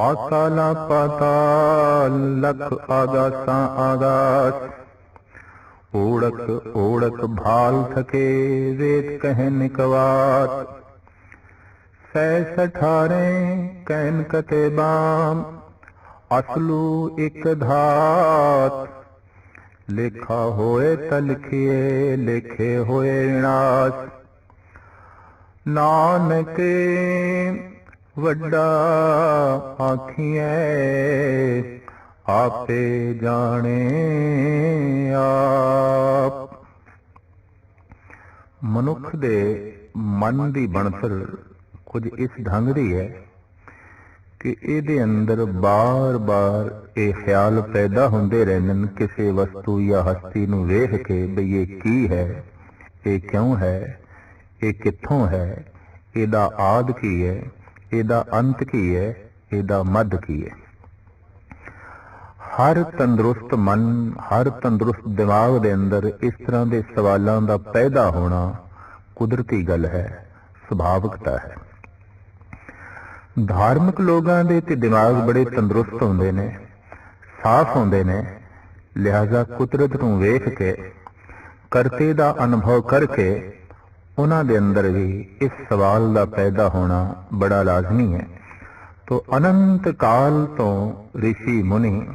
ਪਾਤਾਲਾ ਪਾਤਾਲ ਲਖ ਆਗਾਸਾਂ ਆਗਾਸ ਓੜਕ ਓੜਕ ਭਾਲ ਥਕੇ ਵੇਦ ਕਹਿ ਨਿਕਵਾਤ ਸੈ ਸਠਾਰੇ ਕਹਿਨ ਕਤੇ ਬਾਮ ਅਸਲੂ ਇੱਕ ਧਾਤ ਲੇਖਾ ਹੋਏ ਤਾਂ ਲਿਖੀਏ ਲੇਖੇ ਹੋਏ ਵਿਨਾਸ਼ ਨਾਨਕ ਵੱਡਾ ਆਖੀਐ, ਆਪੇ ਜਾਣੇ ਆਪ। ਮਨੁੱਖ ਦੇ ਮਨ ਦੀ ਬਣਤਰ ਕੁਝ ਇਸ ਢੰਗ ਦੀ ਹੈ ਕਿ ਇਹਦੇ ਅੰਦਰ ਬਾਰ-ਬਾਰ ਇਹ ਖਿਆਲ ਪੈਦਾ ਹੁੰਦੇ ਰਹਿੰਦੇ ਨੇ, ਕਿਸੇ ਵਸਤੂ ਜਾਂ ਹਸਤੀ ਨੂੰ ਵੇਖ ਕੇ ਬਈ ਇਹ ਕੀ ਹੈ, ਇਹ ਕਿਉਂ ਹੈ, ਇਹ ਕਿੱਥੋਂ ਹੈ, ਇਹਦਾ ਆਦ ਕੀ ਹੈ। ਇਹਦਾ ਅੰਤ ਕੀ ਹੈ? ਇਹਦਾ ਮੱਧ ਕੀ ਹੈ? ਹਰ ਤੰਦਰੁਸਤ ਮਨ, ਹਰ ਤੰਦਰੁਸਤ ਦਿਮਾਗ ਦੇ ਅੰਦਰ ਇਸ ਤਰ੍ਹਾਂ ਦੇ ਸਵਾਲਾਂ ਦਾ ਪੈਦਾ ਹੋਣਾ ਕੁਦਰਤੀ ਗੱਲ ਹੈ, ਸੁਭਾਵਿਕਤਾ ਹੈ। ਧਾਰਮਿਕ ਲੋਕਾਂ ਦੇ ਤੇ ਦਿਮਾਗ ਬੜੇ ਤੰਦਰੁਸਤ ਹੁੰਦੇ ਨੇ, ਸਾਫ਼ ਹੁੰਦੇ ਨੇ, ਲਿਹਾਜ਼ਾ ਕੁਦਰਤ ਨੂੰ ਵੇਖ ਕੇ, ਕਰਤੇ ਦਾ ਅਨੁਭਵ ਕਰਕੇ ਉਹਨਾਂ ਦੇ ਅੰਦਰ ਵੀ ਇਸ ਸਵਾਲ ਦਾ ਪੈਦਾ ਹੋਣਾ ਬੜਾ ਲਾਜ਼ਮੀ ਹੈ। ਤੋ ਅਨੰਤ ਕਾਲ ਤੋਂ ઋષਿ ਮੁਨੀ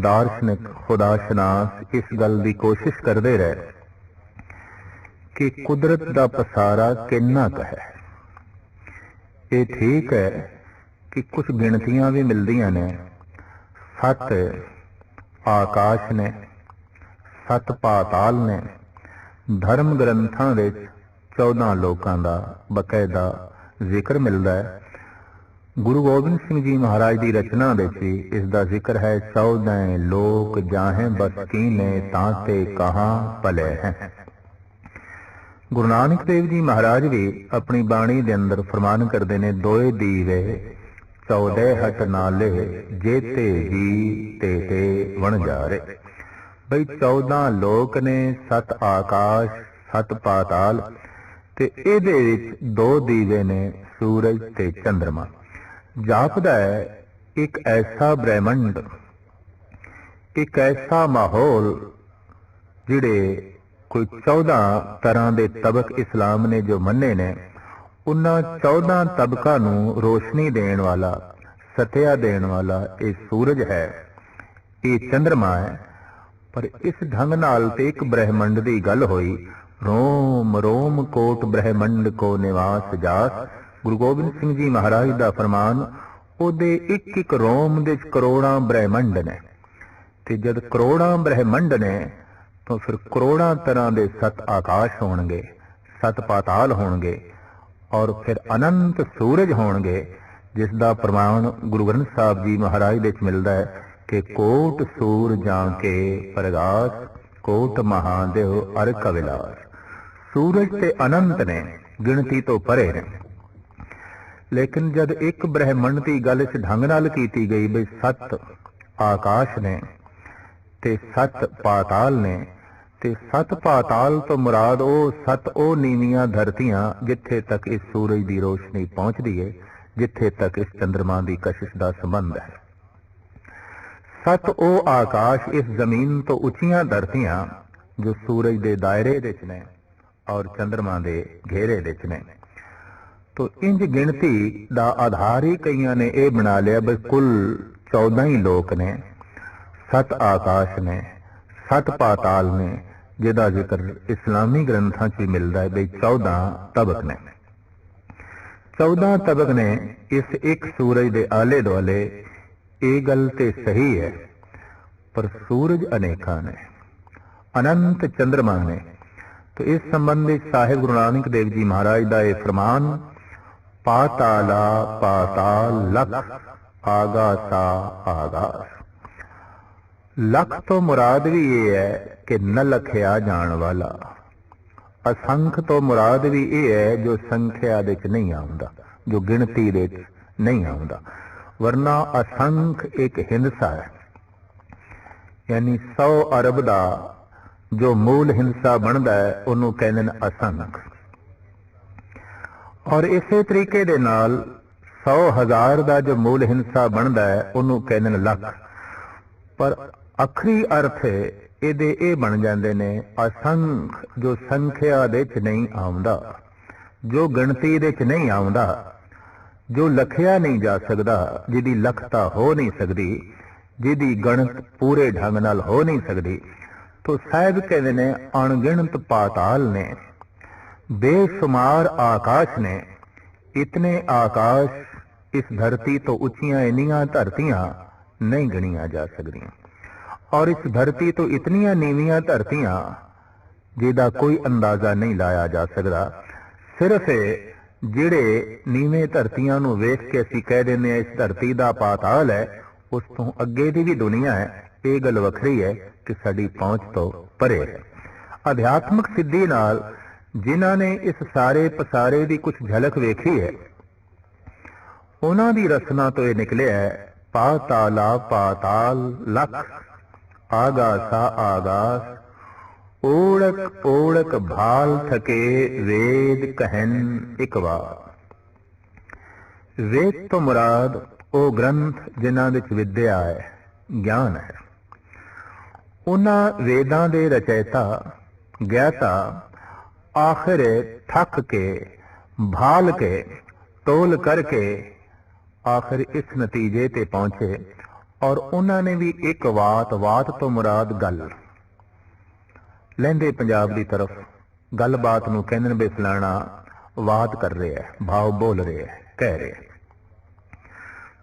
ਦਾਰਸ਼ਨਿਕ ਖੁਦਾਸ਼ਨਾਸ ਇਸ ਗੱਲ ਦੀ ਕੋਸ਼ਿਸ਼ ਕਰਦੇ ਰਹੇ ਕਿ ਕੁਦਰਤ ਦਾ ਪਸਾਰਾ ਕਿੰਨਾ ਕੁ ਹੈ। ਇਹ ਠੀਕ ਹੈ ਕਿ ਕੁਝ ਗਿਣਤੀਆਂ ਵੀ ਮਿਲਦੀਆਂ ਨੇ। ਸੱਤ ਆਕਾਸ਼ ਨੇ, ਸੱਤ ਪਾਤਾਲ ਨੇ, ਧਰਮ ਗ੍ਰੰਥਾਂ ਵਿੱਚ 14 ਲੋਕਾਂ ਦਾ ਬਕਾਇਦਾ ਜ਼ਿਕਰ ਮਿਲਦਾ ਹੈ। ਗੁਰੂ ਗੋਬਿੰਦ ਸਿੰਘ ਜੀ ਮਹਾਰਾਜ ਦੀ ਰਚਨਾ ਵਿੱਚ ਇਸ ਦਾ ਜ਼ਿਕਰ ਹੈ 14 ਲੋਕ ਜਾਹੇ ਬਸ ਤਾਂ ਤੇ ਕਹਾ ਭਲੇ ਹੈ। ਗੁਰੂ ਨਾਨਕ ਦੇਵ ਜੀ ਮਹਾਰਾਜ ਵੀ ਆਪਣੀ ਬਾਣੀ ਦੇ ਅੰਦਰ ਫਰਮਾਨ ਕਰਦੇ ਨੇ, ਦੋਏ ਦੀਵੇ 14 ਹਟ ਨਾਲੇ, ਜੇਤੇ ਜੀ ਤੇ ਤੇ ਵਣ ਜਾਰੇ। ਬਈ 14 ਲੋਕ ਨੇ, ਸਤ ਆਕਾਸ਼, ਸਤ ਪਾਤਾਲ ਤੇ ਇਹਦੇ ਵਿੱਚ ਦੋ ਦੀਵੇ ਨੇ, ਸੂਰਜ ਤੇ ਚੰ드ਰਮਾ ਜਾਪਦਾ ਹੈ, ਇੱਕ ਐਸਾ ਬ੍ਰਹਿਮੰਡ, ਇੱਕ ਐਸਾ ਮਾਹੌਲ ਜਿਹੜੇ ਕੋਈ 14 ਤਰ੍ਹਾਂ ਦੇ ਤਬਕ ਇਸਲਾਮ ਨੇ ਜੋ ਮੰਨੇ ਨੇ, ਉਹਨਾਂ 14 ਤਬਕਾਂ ਨੂੰ ਰੋਸ਼ਨੀ ਦੇਣ ਵਾਲਾ, ਸਤਿਆ ਦੇਣ ਵਾਲਾ ਇਹ ਸੂਰਜ ਹੈ, ਇਹ ਚੰ드ਰਮਾ ਹੈ। ਪਰ ਇਸ ਢੰਗ ਨਾਲ ਤੇ ਇੱਕ ਬ੍ਰਹਿਮੰਡ ਦੀ ਗੱਲ ਹੋਈ ਰੋਮ ਰੋਮ ਕੋਟ ਬ੍ਰਹਿਮੰਡ ਕੋ ਨਿਵਾਸ ਜਾਸ। ਗੁਰੂ ਗੋਬਿੰਦ ਸਿੰਘ ਜੀ ਮਹਾਰਾਜ ਦਾ ਫਰਮਾਨ, ਉਹਦੇ ਇੱਕ ਇੱਕ ਰੋਮ ਦੇ ਕਰੋੜਾਂ ਬ੍ਰਹਿਮੰਡ ਨੇ। ਤੇ ਜਦ ਕਰੋੜਾਂ ਬ੍ਰਹਿਮੰਡ ਨੇ, ਤਾਂ ਫਿਰ ਕਰੋੜਾਂ ਤਰ੍ਹਾਂ ਦੇ ਸਤ ਆਕਾਸ਼ ਹੋਣਗੇ, ਸਤ ਪਾਤਾਲ ਹੋਣਗੇ, ਔਰ ਫਿਰ ਅਨੰਤ ਸੂਰਜ ਹੋਣਗੇ, ਜਿਸ ਦਾ ਪ੍ਰਮਾਣ ਗੁਰੂ ਗ੍ਰੰਥ ਸਾਹਿਬ ਜੀ ਮਹਾਰਾਜ ਦੇ ਵਿੱਚ ਮਿਲਦਾ ਹੈ ਕਿ ਕੋਟ ਸੂਰ ਜਾਂ ਕੇ ਪ੍ਰਗਾਸ, ਕੋਟ ਮਹਾਦੇਵ ਅਰ ਕਵਿਲਾਸ ਸੂਰਜ ਤੇ ਅਨੰਤ ਨੇ ਗਿਣਤੀ ਤੋਂ ਪਰੇ ਨੇ ਲੇਕਿਨ ਜਦ ਇੱਕ ਬ੍ਰਹਿਮੰਡ ਦੀ ਗੱਲ ਇਸ ਢੰਗ ਨਾਲ ਕੀਤੀ ਗਈ ਬਈ ਸੱਤ ਆਕਾਸ਼ ਨੇ ਤੇ ਸੱਤ ਪਾਤਾਲ ਨੇ, ਤੇ ਸੱਤ ਪਾਤਾਲ ਤੋਂ ਮੁਰਾਦ ਉਹ ਸੱਤ ਉਹ ਨੀਵੀਆਂ ਧਰਤੀਆਂ ਜਿੱਥੇ ਤੱਕ ਇਸ ਸੂਰਜ ਦੀ ਰੋਸ਼ਨੀ ਪਹੁੰਚਦੀ ਹੈ ਜਿੱਥੇ ਤੱਕ ਇਸ ਚੰ드ਰਮਾ ਦੀ ਕਸ਼ਿਸ਼ ਦਾ ਸੰਬੰਧ ਹੈ। ਸੱਤ ਉਹ ਆਕਾਸ਼ ਇਸ ਜ਼ਮੀਨ ਤੋਂ ਉੱਚੀਆਂ ਧਰਤੀਆਂ ਜੋ ਸੂਰਜ ਦੇ ਦਾਇਰੇ ਵਿੱਚ ਨੇ ਔਰ ਚੰ드ਰਮਾ ਦੇ ਘੇਰੇ ਵਿੱਚ ਨੇ। ਤੋ ਇੰਜ ਗਿਣਤੀ ਦਾ ਆਧਾਰ ਹੀ ਕਈਆਂ ਨੇ ਇਹ ਬਣਾ ਲਿਆ ਬਈ ਕੁੱਲ 14 ਹੀ ਲੋਕ ਨੇ, ਸੱਤ ਆਕਾਸ਼ ਨੇ, ਸੱਤ ਪਾਤਾਲ ਨੇ, ਜਿਹਦਾ ਜ਼ਿਕਰ ਇਸਲਾਮੀ ਗ੍ਰੰਥਾਂ 'ਚ ਮਿਲਦਾ ਹੈ ਬਈ 14 ਤਬਕ ਨੇ। 14 ਤਬਕ ਨੇ, ਇਸ ਇੱਕ ਸੂਰਜ ਦੇ ਆਲੇ ਦੁਆਲੇ ਇਹ ਗੱਲ ਤੇ ਸਹੀ ਹੈ, ਪਰ ਸੂਰਜ ਅਨੇਕਾਂ ਨੇ, ਅਨੰਤ ਚੰ드ਰਮਾ ਨੇ ਤੋ ਇਸ ਸੰਬੰਧ ਵਿੱਚ ਸਾਹਿਬ ਗੁਰੂ ਨਾਨਕ ਦੇਵ ਜੀ ਮਹਾਰਾਜ ਦਾ ਇਹ ਫਰਮਾਨ ਪਾਤਾਲਾ ਪਾਤਾਲ ਲਖ ਆਗਾਸਾ ਆਗਾਸ ਲੱਖ ਤੋਂ ਮੁਰਾਦ ਵੀ ਇਹ ਹੈ ਕਿ ਨ ਲਖਿਆ ਜਾਣ ਵਾਲਾ। ਅਸੰਖ ਤੋਂ ਮੁਰਾਦ ਵੀ ਇਹ ਹੈ ਜੋ ਸੰਖਿਆ ਦੇ ਵਿੱਚ ਨਹੀਂ ਆਉਂਦਾ, ਜੋ ਗਿਣਤੀ ਦੇ ਵਿੱਚ ਨਹੀਂ ਆਉਂਦਾ। ਵਰਨਾ ਅਸੰਖ ਇੱਕ ਹਿੰਸਾ ਹੈ। ਯਾਨੀ 100 ਅਰਬ ਦਾ ਜੋ ਮੂਲ ਹਿੰਸਾ ਬਣਦਾ ਹੈ, ਉਹਨੂੰ ਕਹਿੰਦੇ ਨੇ ਅਸੰਖ ਔਰ ਇਸੇ ਤਰੀਕੇ ਦੇ ਨਾਲ 100 ਹਜ਼ਾਰ ਦਾ ਜੋ ਮੂਲ ਹਿੰਸਾ ਬਣਦਾ ਹੈ, ਉਹਨੂੰ ਕਹਿੰਦੇ ਨੇ ਲੱਖ। ਪਰ ਅਖਰੀ ਅਰਥ ਇਹਦੇ ਇਹ ਬਣ ਜਾਂਦੇ ਨੇ, ਅਸੰਖ ਜੋ ਸੰਖਿਆ ਦੇ ਚ ਨਹੀਂ ਆਉਂਦਾ, ਜੋ ਗਿਣਤੀ ਦੇ ਚ ਨਹੀਂ ਆਉਂਦਾ, ਜੋ ਲਖਿਆ ਨਹੀਂ ਜਾ ਸਕਦਾ, ਜਿਹਦੀ ਲਖਤਾ ਹੋ ਨਹੀਂ ਸਕਦੀ, ਜਿਹਦੀ ਗਣਤ ਪੂਰੇ ਢੰਗ ਨਾਲ ਹੋ ਨਹੀਂ ਸਕਦੀ ਤੋ ਸਾਹਿਬ ਕਹਿੰਦੇ ਨੇ, ਅਣਗਿਣਤ ਪਾਤਾਲ ਨੇ, ਬੇਸ਼ੁਮਾਰ ਆਕਾਸ਼ ਨੇ, ਇਤਨੇ ਆਕਾਸ਼ ਇਸ ਧਰਤੀ ਤੋਂ ਉੱਚੀਆਂ ਇੰਨੀਆਂ ਧਰਤੀਆਂ ਨਹੀਂ ਗਣੀਆਂ ਜਾ ਸਕਦੀਆਂ। ਔਰ ਇਸ ਧਰਤੀ ਤੋਂ ਇਤਨੀਆਂ ਨੀਵੀਆਂ ਧਰਤੀਆਂ ਜਿਹਦਾ ਕੋਈ ਅੰਦਾਜ਼ਾ ਨਹੀਂ ਲਾਇਆ ਜਾ ਸਕਦਾ, ਸਿਰਫ ਜਿਹੜੇ ਨੀਵੇਂ ਧਰਤੀਆਂ ਨੂੰ ਵੇਖ ਕੇ ਅਸੀਂ ਕਹਿ ਦਿੰਦੇ ਹਾਂ, ਇਸ ਧਰਤੀ ਦਾ ਪਾਤਾਲ ਹੈ, ਉਸ ਤੋਂ ਅੱਗੇ ਦੀ ਵੀ ਦੁਨੀਆ ਹੈ ਇਹ ਗੱਲ ਵੱਖਰੀ ਹੈ ਕਿ ਸਾਡੀ ਪਹੁੰਚ ਤੋਂ ਪਰੇ ਹੈ। ਅਧਿਆਤਮਿਕ ਸਿੱਧੀ ਨਾਲ ਜਿਨ੍ਹਾਂ ਨੇ ਇਸ ਸਾਰੇ ਪਸਾਰੇ ਦੀ ਕੁਝ ਝਲਕ ਵੇਖੀ ਹੈ, ਉਹਨਾਂ ਦੀ ਰਸਨਾ ਤੋਂ ਇਹ ਨਿਕਲਿਆ ਹੈ ਪਾਤਾਲਾ ਪਾਤਾਲ ਲਖ ਆਗਾਸਾ ਆਗਾਸ ਓੜਕ ਓੜਕ ਭਾਲ ਥਕੇ ਵੇਦ ਕਹਿਨ ਇੱਕ ਵਾਰ। ਵੇਦ ਤੋਂ ਮੁਰਾਦ ਉਹ ਗ੍ਰੰਥ ਜਿਨ੍ਹਾਂ ਵਿੱਚ ਵਿਦਿਆ ਹੈ, ਗਿਆਨ ਹੈ। ਉਹਨਾਂ ਵੇਦਾਂ ਦੇ ਰਚੈਤਾ ਗਿਆਤਾ ਆਖਰੇ ਥੱਕ ਕੇ, ਭਾਲ ਕੇ, ਤੋਲ ਕਰਕੇ ਆਖਰ ਇਸ ਨਤੀਜੇ ਤੇ ਪਹੁੰਚੇ ਔਰ ਉਹਨਾਂ ਨੇ ਵੀ ਇੱਕ ਬਾਤ ਬਾਤ ਤੋਂ ਮੁਰਾਦ ਗੱਲ ਲੈਂਦੇ ਪੰਜਾਬ ਦੀ ਤਰਫ, ਗੱਲਬਾਤ ਨੂੰ ਕਹਿੰਦੇ ਨੇ ਵੀ ਫਲਾਣਾ ਬਾਤ ਕਰ ਰਿਹਾ ਭਾਵ ਬੋਲ ਰਿਹਾ ਕਹਿ ਰਿਹਾ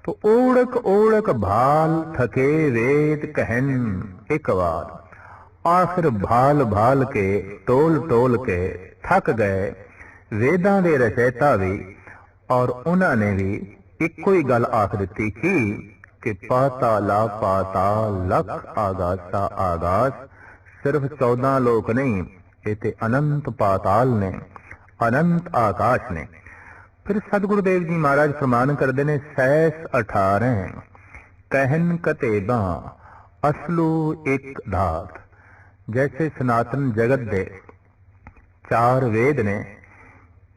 ਤੋ ਓੜਕ ਓੜਕ ਭਾਲ ਥਕੇ ਵੇਦ ਕਹਿਨ ਇੱਕ ਵਾਰ। ਆਖਰ ਭਾਲ ਭਾਲ ਕੇ ਟੋਲ ਟੋਲ ਕੇ ਥੱਕ ਗਏ। ਵੇਦਾਂ ਦੇ ਰਚੈਤਾ ਵੀ ਔਰ ਉਹਨਾਂ ਨੇ ਵੀ ਇੱਕੋ ਹੀ ਗੱਲ ਆਖ ਦਿੱਤੀ ਕਿ ਕਿ ਪਾਤਾਲਾ ਪਾਤਾਲ ਲਖ ਆਗਾਸਾ ਆਗਾਸ, ਸਿਰਫ 14 ਲੋਕ ਨਹੀਂ, ਇਹ ਤੇ ਅਨੰਤ ਪਾਤਾਲ ਨੇ, ਅਨੰਤ ਆਕਾਸ਼ ਨੇ। ਫਿਰ ਸਤਿਗੁਰੂ ਦੇਵ ਜੀ ਮਹਾਰਾਜ ਫਰਮਾਨ ਕਰਦੇ ਨੇ ਸੈਸ 18 ਕਹਿਨ ਕਤੇਬਾ ਅਸਲੂ ਇੱਕ ਧਾਤ ਜੈਸੇ ਸਨਾਤਨ ਜਗਤ ਦੇ ਚਾਰ ਵੇਦ ਨੇ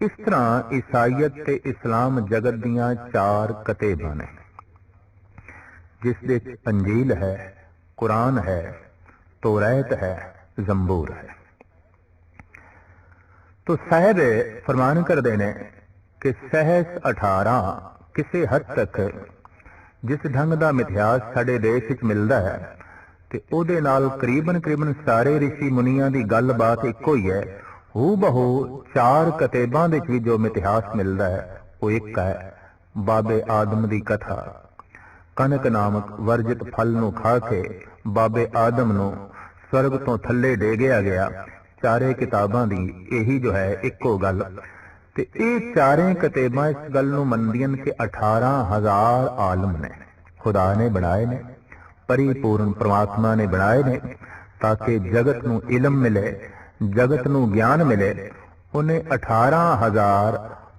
ਇਸ ਤਰ੍ਹਾਂ ਈਸਾਈਅਤ ਤੇ ਇਸਲਾਮ ਜਗਤ ਦੀਆਂ ਚਾਰ ਕਤੇਬਾਂ ਨੇ ਜਿਸ ਦੇ ਵਿੱਚ ਅੰਜੀਲ ਹੈ ਕੁਰਾਨ ਹੈ ਤੋਰੈਤ ਹੈ ਜ਼ੰਬੂਰ ਹੈ ਤੋ ਸਾਹਿਬ ਫਰਮਾਨ ਕਰਦੇ ਨੇ ਕਿ ਸਹਿਸ 18 ਕਿਸੇ ਹੱਦ ਤੱਕ। ਜਿਸ ਢੰਗ ਦਾ ਮਿਥਿਆਸ ਸਾਡੇ ਦੇਸ਼ ਵਿੱਚ ਮਿਲਦਾ ਹੈ, ਤੇ ਉਹਦੇ ਨਾਲ ਕਰੀਬਨ ਕਰੀਬਨ ਸਾਰੇ ઋષਿ ਮੁਨੀਆਂ ਦੀ ਗੱਲਬਾਤ ਇੱਕੋ ਹੀ ਹੈ। ਹੂ ਬਹੂ ਚਾਰ ਕਤੇਬਾਂ ਵਿੱਚ ਵੀ ਜੋ ਮਿਥਿਆਸ ਮਿਲਦਾ ਹੈ, ਉਹ ਇੱਕ ਹੈ, ਬਾਬੇ ਆਦਮ ਦੀ ਕਥਾ। ਕਨਕ ਨਾਮਕ ਵਰਜਿਤ ਫਲ ਨੂੰ ਖਾ ਕੇ ਬਾਬੇ ਆਦਮ ਨੂੰ ਸਵਰਗ ਤੋਂ ਥੱਲੇ ਡੇਗਿਆ ਗਿਆ। ਚਾਰੇ ਕਿਤਾਬਾਂ ਦੀ ਇਹੀ ਜੋ ਹੈ, ਇੱਕੋ ਗੱਲ। ਤੇ ਇਹ ਚਾਰੇ ਕਿਤਾਬਾਂ ਇਸ ਗੱਲ ਨੂੰ ਮੰਨਦੀਆਂ ਕਿ 18000 ਆਲਮ ਨੇ। ਖੁਦਾ ਨੇ ਬਣਾਏ ਨੇ, ਪਰਿਪੂਰਨ ਪ੍ਰਮਾਤਮਾ ਨੇ ਬਣਾਏ ਨੇ, ਤਾਂ ਕਿ ਜਗਤ ਨੂੰ ਇਲਮ ਮਿਲੇ, ਜਗਤ ਨੂੰ ਗਿਆਨ ਮਿਲੇ, ਉਹਨੇ 18000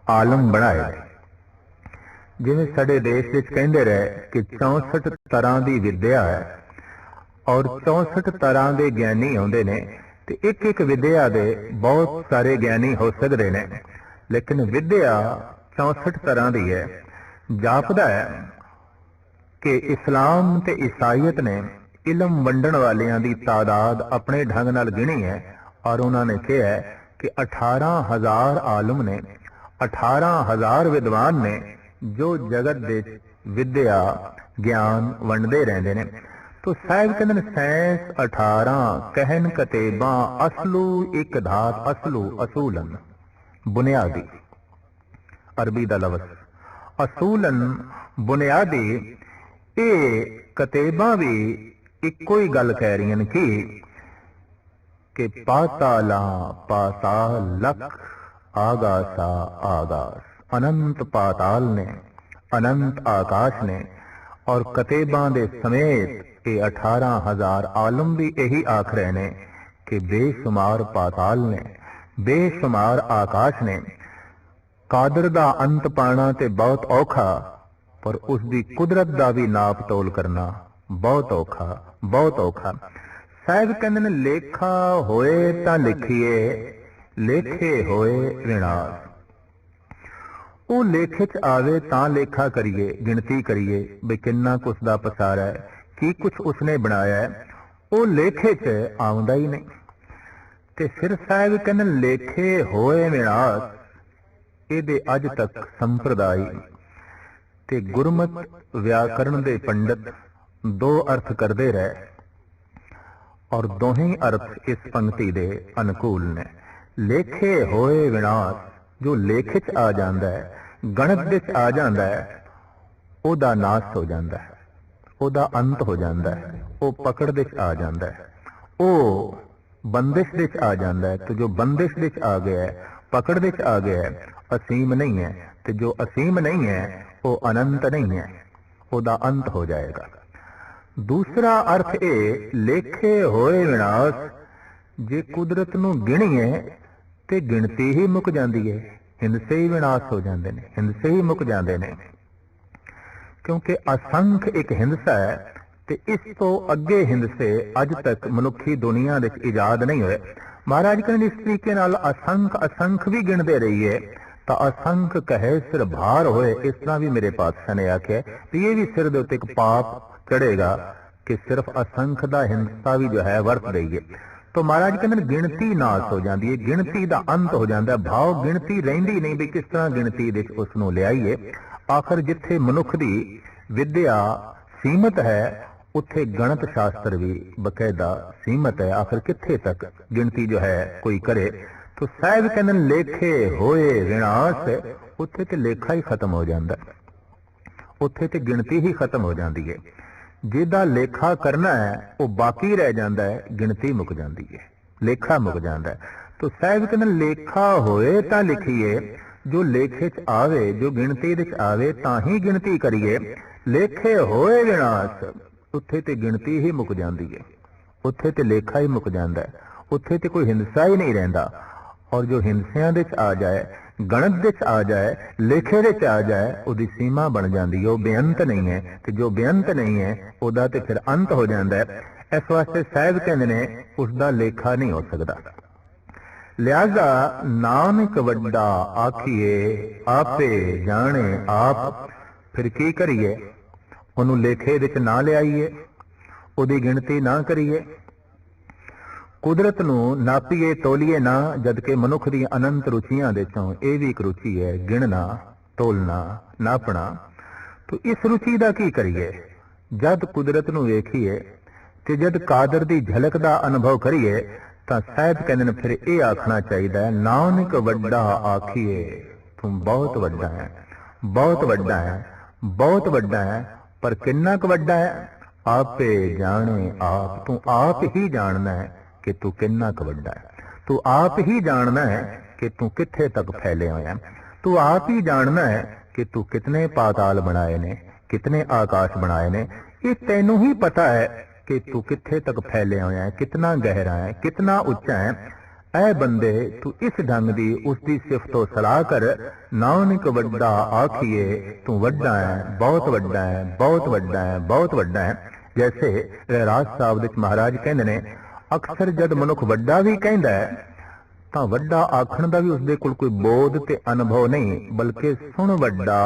ਆਲਮ ਬਣਾਏ ਜਿਵੇਂ ਸਾਡੇ ਦੇਸ਼ ਵਿੱਚ ਕਹਿੰਦੇ ਰਹੇ ਕਿ 64 ਤਰ੍ਹਾਂ ਦੀ ਵਿਦਿਆ ਹੈ ਔਰ 64 ਤਰ੍ਹਾਂ ਦੇ ਗਿਆਨੀ ਆਉਂਦੇ ਨੇ, ਤੇ ਇੱਕ ਇੱਕ ਵਿੱਦਿਆ ਦੇ ਬਹੁਤ ਸਾਰੇ ਗਿਆਨੀ ਹੋ ਸਕਦੇ ਨੇ। ਲੇਕਿਨ ਵਿਦਿਆ 64 ਤਰ੍ਹਾਂ ਦੀ ਹੈ। ਜਾਪਦਾ ਹੈ ਕਿ ਇਸਲਾਮ ਤੇ ਈਸਾਈਅਤ ਨੇ ਇਲਮ ਵੰਡਣ ਵਾਲਿਆਂ ਦੀ ਤਾਦਾਦ ਆਪਣੇ ਢੰਗ ਨਾਲ ਗਿਣੀ ਹੈ ਔਰ ਉਹਨਾਂ ਨੇ ਕਿਹਾ ਹੈ ਕਿ 18000 ਆਲਮ ਨੇ 18000 ਵਿਦਵਾਨ ਨੇ ਜੋ ਜਗਤ ਦੇ ਵਿਦਿਆ ਗਿਆਨ ਵੰਡਦੇ ਰਹਿੰਦੇ ਨੇ। ਤੋ ਸਾਹਿਬ ਕਹਿੰਦੇ ਨੇ, ਸੈਂਸ 18 ਕਹਿਨ ਕਤੇਬਾਂ ਅਸਲੂ ਇੱਕ ਧਾਤ ਅਸਲੂ ਅਸੂਲਨ। ਬੁਨਿਆਦੀ। ਅਰਬੀ ਦਾ ਲਫ਼ਜ਼। ਅਸੂਲਨ ਬੁਨਿਆਦੀ, ਇਹ ਕਤੇਬਾਂ ਵੀ ਇੱਕੋ ਹੀ ਗੱਲ ਕਹਿ ਰਹੀਆਂ ਨੇ ਕਿ ਕਿ ਪਾਤਾਲਾ ਪਾਤਾਲ ਲਖ ਆਗਾਸਾ ਆਗਾਸ। ਅਨੰਤ ਪਾਤਾਲ ਨੇ, ਅਨੰਤ ਆਕਾਸ਼ ਨੇ, ਔਰ ਕਤੇਬਾਂ ਦੇ ਸਮੇਤ ਇਹ 18000 ਆਲਮ ਵੀ ਇਹੀ ਆਖ ਰਹੇ ਨੇ ਕਿ ਬੇਸ਼ੁਮਾਰ ਪਾਤਾਲ ਨੇ। ਬੇਸ਼ੁਮਾਰ ਆਕਾਸ਼ ਨੇ। ਕਾਦਰ ਦਾ ਅੰਤ ਪਾਣਾ ਤੇ ਬਹੁਤ ਔਖਾ, ਪਰ ਉਸ ਦੀ ਕੁਦਰਤ ਦਾ ਵੀ ਨਾਪ ਤੋਲ ਕਰਨਾ ਬਹੁਤ ਔਖਾ ਬਹੁਤ ਔਖਾ। ਸਾਹਿਬ ਕਹਿੰਦੇ ਨੇ, ਲੇਖਾ ਹੋਏ ਤਾਂ ਲਿਖੀਏ, ਲੇਖੇ ਹੋਏ ਵਿਨਾਸ਼ ਉਹ ਲੇਖੇ ਚ ਆਵੇ ਤਾਂ ਲੇਖਾ ਕਰੀਏ, ਗਿਣਤੀ ਕਰੀਏ, ਵੀ ਕਿੰਨਾ ਕੁਸ ਦਾ ਪਸਾਰਾ ਹੈ, ਕੀ ਕੁਛ ਉਸਨੇ ਬਣਾਇਆ ਹੈ। ਉਹ ਲੇਖੇ ਚ ਆਉਂਦਾ ਹੀ ਨਹੀਂ। ਤੇ ਫਿਰ ਸਾਹਿਬ ਕਹਿੰਦੇ ਲੇਖੇ ਹੋਏ ਵਿਨਾਸ਼ ਇਹਦੇ ਅੱਜ ਤੱਕ ਸੰਪਰਦਾਇ ਤੇ ਗੁਰਮਤ ਵਿਆਕਰਣ ਦੇ ਪੰਡਤ ਦੋ ਅਰਥ ਕਰਦੇ ਰਹੇ, ਔਰ ਦੋਹੇ ਅਰਥ ਇਸ ਪੰਕਤੀ ਦੇ ਅਨੁਕੂਲ ਨੇ। ਲੇਖੇ ਹੋਏ ਵਿਨਾਸ਼ ਜੋ ਲੇਖੇ ਚ ਆ ਜਾਂਦਾ ਹੈ, ਗਣਤ ਵਿੱਚ ਆ ਜਾਂਦਾ ਹੈ, ਉਹਦਾ ਨਾਸ਼ ਹੋ ਜਾਂਦਾ ਹੈ, ਉਹਦਾ ਅੰਤ ਹੋ ਜਾਂਦਾ ਹੈ, ਉਹ ਪਕੜ ਵਿੱਚ ਆ ਜਾਂਦਾ ਹੈ। ਉਹ ਬੰਦਿਸ਼ ਵਿੱਚ ਆ ਜਾਂਦਾ ਹੈ ਤੇ ਜੋ ਬੰਦਿਸ਼ ਵਿੱਚ ਆ ਗਿਆ ਹੈ, ਪਕੜ ਵਿੱਚ ਆ ਗਿਆ ਹੈ, ਅਸੀਮ ਨਹੀਂ ਹੈ ਤੇ ਜੋ ਅਸੀਮ ਨਹੀਂ ਹੈ, ਉਹ ਅਨੰਤ ਨਹੀਂ ਹੈ, ਉਹਦਾ ਅੰਤ ਹੋ ਜਾਏਗਾ। ਦੂਸਰਾ ਅਰਥ ਇਹ, ਲੇਖੇ ਹੋਏ ਵਿਨਾਸ਼, ਜੇ ਕੁਦਰਤ ਨੂੰ ਗਿਣੀਏ ਤੇ ਗਿਣਤੀ ਹੀ ਮੁੱਕ ਜਾਂਦੀ ਹੈ, ਹਿੰਸੇ ਹੀ ਵਿਨਾਸ਼ ਹੋ ਜਾਂਦੇ ਨੇ, ਹਿੰਸੇ ਹੀ ਮੁੱਕ ਜਾਂਦੇ ਨੇ। ਕਿਉਂਕਿ ਅਸੰਖ ਇੱਕ ਹਿੰਸਾ ਹੈ ਤੇ ਇਸ ਤੋਂ ਅੱਗੇ ਹਿੰਸੇ ਅੱਜ ਤੱਕ ਮਨੁੱਖੀ ਦੁਨੀਆ ਵਿੱਚ ਇਜਾਦ ਨਹੀਂ ਹੋਏ। ਮਹਾਰਾਜ ਕਹਿੰਦੇ, ਇਸ ਤਰੀਕੇ ਨਾਲ ਅਸੰਖ ਅਸੰਖ ਵੀ ਗਿਣਦੇ ਰਹੀਏ, ਤਾਂ ਅਸੰਖ ਕਹੇ ਸਿਰ ਭਾਰ ਹੋਏ, ਇਸ ਤਰ੍ਹਾਂ ਵੀ ਮੇਰੇ ਪਾਤਸ਼ਾਹ ਨੇ ਆਖਿਆ। ਵੀ ਇਹ ਵੀ ਸਿਰ ਦੇ ਉੱਤੇ ਇੱਕ ਪਾਪ ਚੜੇਗਾ ਕਿ ਸਿਰਫ ਅਸੰਖ ਦਾ ਹਿੰਸਾ ਵੀ ਜੋ ਹੈ ਵਰਤ ਰਹੀਏ। ਤਾਂ ਮਹਾਰਾਜ ਕਹਿੰਦੇ ਗਿਣਤੀ ਨਾਸ ਹੋ ਜਾਂਦੀ ਹੈ, ਗਿਣਤੀ ਦਾ ਅੰਤ ਹੋ ਜਾਂਦਾ ਭਾਵ ਗਿਣਤੀ ਰਹਿੰਦੀ ਨਹੀਂ ਵੀ ਕਿਸ ਤਰ੍ਹਾਂ ਗਿਣਤੀ ਦੇ ਉਸ ਨੂੰ ਲਿਆਈਏ। ਆਖਰ ਜਿੱਥੇ ਮਨੁੱਖ ਦੀ ਵਿਦਿਆ ਸੀਮਤ ਹੈ ਉੱਥੇ ਗਣਤ ਸ਼ਾਸਤਰ ਵੀ ਬਕਾਇਦਾ ਸੀਮਤ ਹੈ। ਆਖਰ ਕਿੱਥੇ ਤੱਕ ਗਿਣਤੀ ਜੋ ਹੈ, ਕੋਈ ਕਰੇ। ਤਾਂ ਸਾਹਿਬ ਕਹਿੰਦੇ ਲੇਖੇ ਹੋਏ ਵਿਨਾਸ਼, ਉੱਥੇ ਤੇ ਲੇਖਾ ਹੀ ਖਤਮ ਹੋ ਜਾਂਦਾ। ਉੱਥੇ ਤੇ ਗਿਣਤੀ ਹੀ ਖਤਮ ਹੋ ਜਾਂਦੀ ਹੈ। ਜਿਹਦਾ ਲੇਖਾ ਕਰਨਾ ਹੈ, ਉਹ ਬਾਕੀ ਰਹਿ ਜਾਂਦਾ ਹੈ, ਗਿਣਤੀ ਮੁੱਕ ਜਾਂਦੀ ਹੈ। ਲੇਖਾ ਮੁੱਕ ਜਾਂਦਾ ਹੈ। ਤਾਂ ਸਾਹਿਬ ਕਹਿੰਦੇ ਲੇਖਾ ਹੋਏ ਤਾਂ ਲਿਖੀਏ, ਜੋ ਲੇਖੇ ਚ ਆਵੇ, ਜੋ ਗਿਣਤੀ ਵਿੱਚ ਆਵੇ, ਤਾਂ ਹੀ ਗਿਣਤੀ ਕਰੀਏ। ਲੇਖੇ ਹੋਏ ਵਿਨਾਸ਼ ਉੱਥੇ ਤੇ ਗਿਣਤੀ ਹੀ ਮੁੱਕ ਜਾਂਦੀ ਹੈ। ਉੱਥੇ ਤੇ ਲੇਖਾ ਹੀ ਮੁੱਕ ਜਾਂਦਾ ਹੈ। ਉੱਥੇ ਤੇ ਕੋਈ ਹਿੰਸਾ ਹੀ ਨਹੀਂ ਰਹਿੰਦਾ। ਔਰ ਜੋ ਹਿੰਸਿਆਂ ਦੇ ਚ ਆ ਜਾਏ, ਗਣਤ ਦੇ ਚ ਆ ਜਾਏ, ਲੇਖੇ ਦੇ ਚ ਆ ਜਾਏ, ਉਹਦੀ ਸੀਮਾ ਬਣ ਜਾਂਦੀ ਹੈ। ਉਹ ਬੇਅੰਤ ਨਹੀਂ ਹੈ। ਤੇ ਜੋ ਬੇਅੰਤ ਨਹੀਂ ਹੈ, ਉਹਦਾ ਤੇ ਫਿਰ ਅੰਤ ਹੋ ਜਾਂਦਾ ਹੈ। ਇਸ ਵਾਸਤੇ ਸਾਹਿਬ ਕਹਿੰਦੇ ਨੇ ਉਸ ਦਾ ਲੇਖਾ ਨਹੀਂ ਹੋ ਸਕਦਾ। ਲਿਆਜ਼ਾ, ਨਾਨਕ ਵੱਡਾ ਆਖੀਏ, ਆਪੇ ਜਾਣੇ ਆਪ, ਫਿਰ ਕੀ ਕਰੀਏ? ਉਹਨੂੰ ਲੇਖੇ ਵਿੱਚ ਨਾ ਲਿਆਈਏ, ਉਹਦੀ ਗਿਣਤੀ ਨਾ ਕਰੀਏ। ਕੁਦਰਤ ਨੂੰ ਨਾਪੀਏ, ਤੋਲੀਏ ਨਾ ਜਦ ਕਿ ਮਨੁੱਖ ਦੀਆਂ ਅਨੰਤ ਰੁਚੀਆਂ ਦੇ ਚੋਂ ਇਹ ਵੀ ਇੱਕ ਰੁਚੀ ਹੈ, ਗਿਣਨਾ, ਤੋਲਣਾ, ਨਾਪਣਾ। ਤੋ ਇਸ ਰੁਚੀ ਦਾ ਕੀ ਕਰੀਏ? ਜਦ ਕੁਦਰਤ ਨੂੰ ਵੇਖੀਏ ਤੇ ਜਦ ਕਾਦਰ ਦੀ ਝਲਕ ਦਾ ਅਨੁਭਵ ਕਰੀਏ, ਤਾਂ ਸਾਹਿਬ ਕਹਿੰਦੇ ਨੇ ਫਿਰ ਇਹ ਆਖਣਾ ਚਾਹੀਦਾ ਹੈ, ਨਾਨਕ ਵੱਡਾ ਆਖੀਏ, ਤੂੰ ਬਹੁਤ ਵੱਡਾ ਹੈ, ਬਹੁਤ ਵੱਡਾ ਹੈ, ਬਹੁਤ ਵੱਡਾ ਹੈ। ਪਰ ਕਿੰਨਾ ਕੁ ਵੱਡਾ ਹੈ? ਆਪੇ ਜਾਣੇ, ਆਪ ਤੂੰ ਆਪ ਹੀ ਜਾਣਦਾ ਹੈ ਕਿ ਤੂੰ ਕਿੰਨਾ ਕੁ ਵੱਡਾ ਹੈ। ਤੂੰ ਆਪ ਹੀ ਜਾਣਦਾ ਹੈ ਕਿ ਤੂੰ ਕਿੱਥੇ ਤੱਕ ਫੈਲੇ ਹੋਇਆ ਤੂੰ ਆਪ ਹੀ ਜਾਣਦਾ ਹੈ ਕਿ ਤੂੰ ਕਿਤਨੇ ਪਾਤਾਲ ਬਣਾਏ ਨੇ, ਕਿਤਨੇ ਆਕਾਸ਼ ਬਣਾਏ ਨੇ। ਇਹ ਤੈਨੂੰ ਹੀ ਪਤਾ ਹੈ ਕਿ ਤੂੰ ਕਿੱਥੇ ਤੱਕ ਫੈਲੇ ਹੋਇਆ ਹੈ, ਕਿਤਨਾ ਗਹਿਰਾ ਹੈ, ਕਿਤਨਾ ਉੱਚਾ ਹੈ। ਐ ਬੰਦੇ ਤੂੰ ਇਸ ਢੰਗ ਦੀ ਉਸ ਦੀ ਸਿਫਤੋ ਸਲਾਹ ਕਰ ਨਾਨਕ ਵੱਡਾ ਆਖੀਏ ਤੂੰ ਵੱਡਾ ਹੈ ਬਹੁਤ ਵੱਡਾ ਹੈ ਬਹੁਤ ਵੱਡਾ ਹੈ ਬਹੁਤ ਵੱਡਾ ਹੈ ਜੈਸੇ ਰਾਜ ਸਾਹਿਬ ਵਿੱਚ ਮਹਾਰਾਜ ਕਹਿੰਦੇ ਨੇ ਅਕਸਰ ਜਦ ਮਨੁੱਖ ਵੱਡਾ ਵੀ ਕਹਿੰਦਾ ਹੈ ਤਾਂ ਵੱਡਾ ਆਖਣ ਦਾ ਵੀ ਉਸਦੇ ਕੋਲ ਕੋਈ ਬੋਧ ਤੇ ਅਨੁਭਵ ਨਹੀਂ ਬਲਕਿ ਸੁਣ ਵੱਡਾ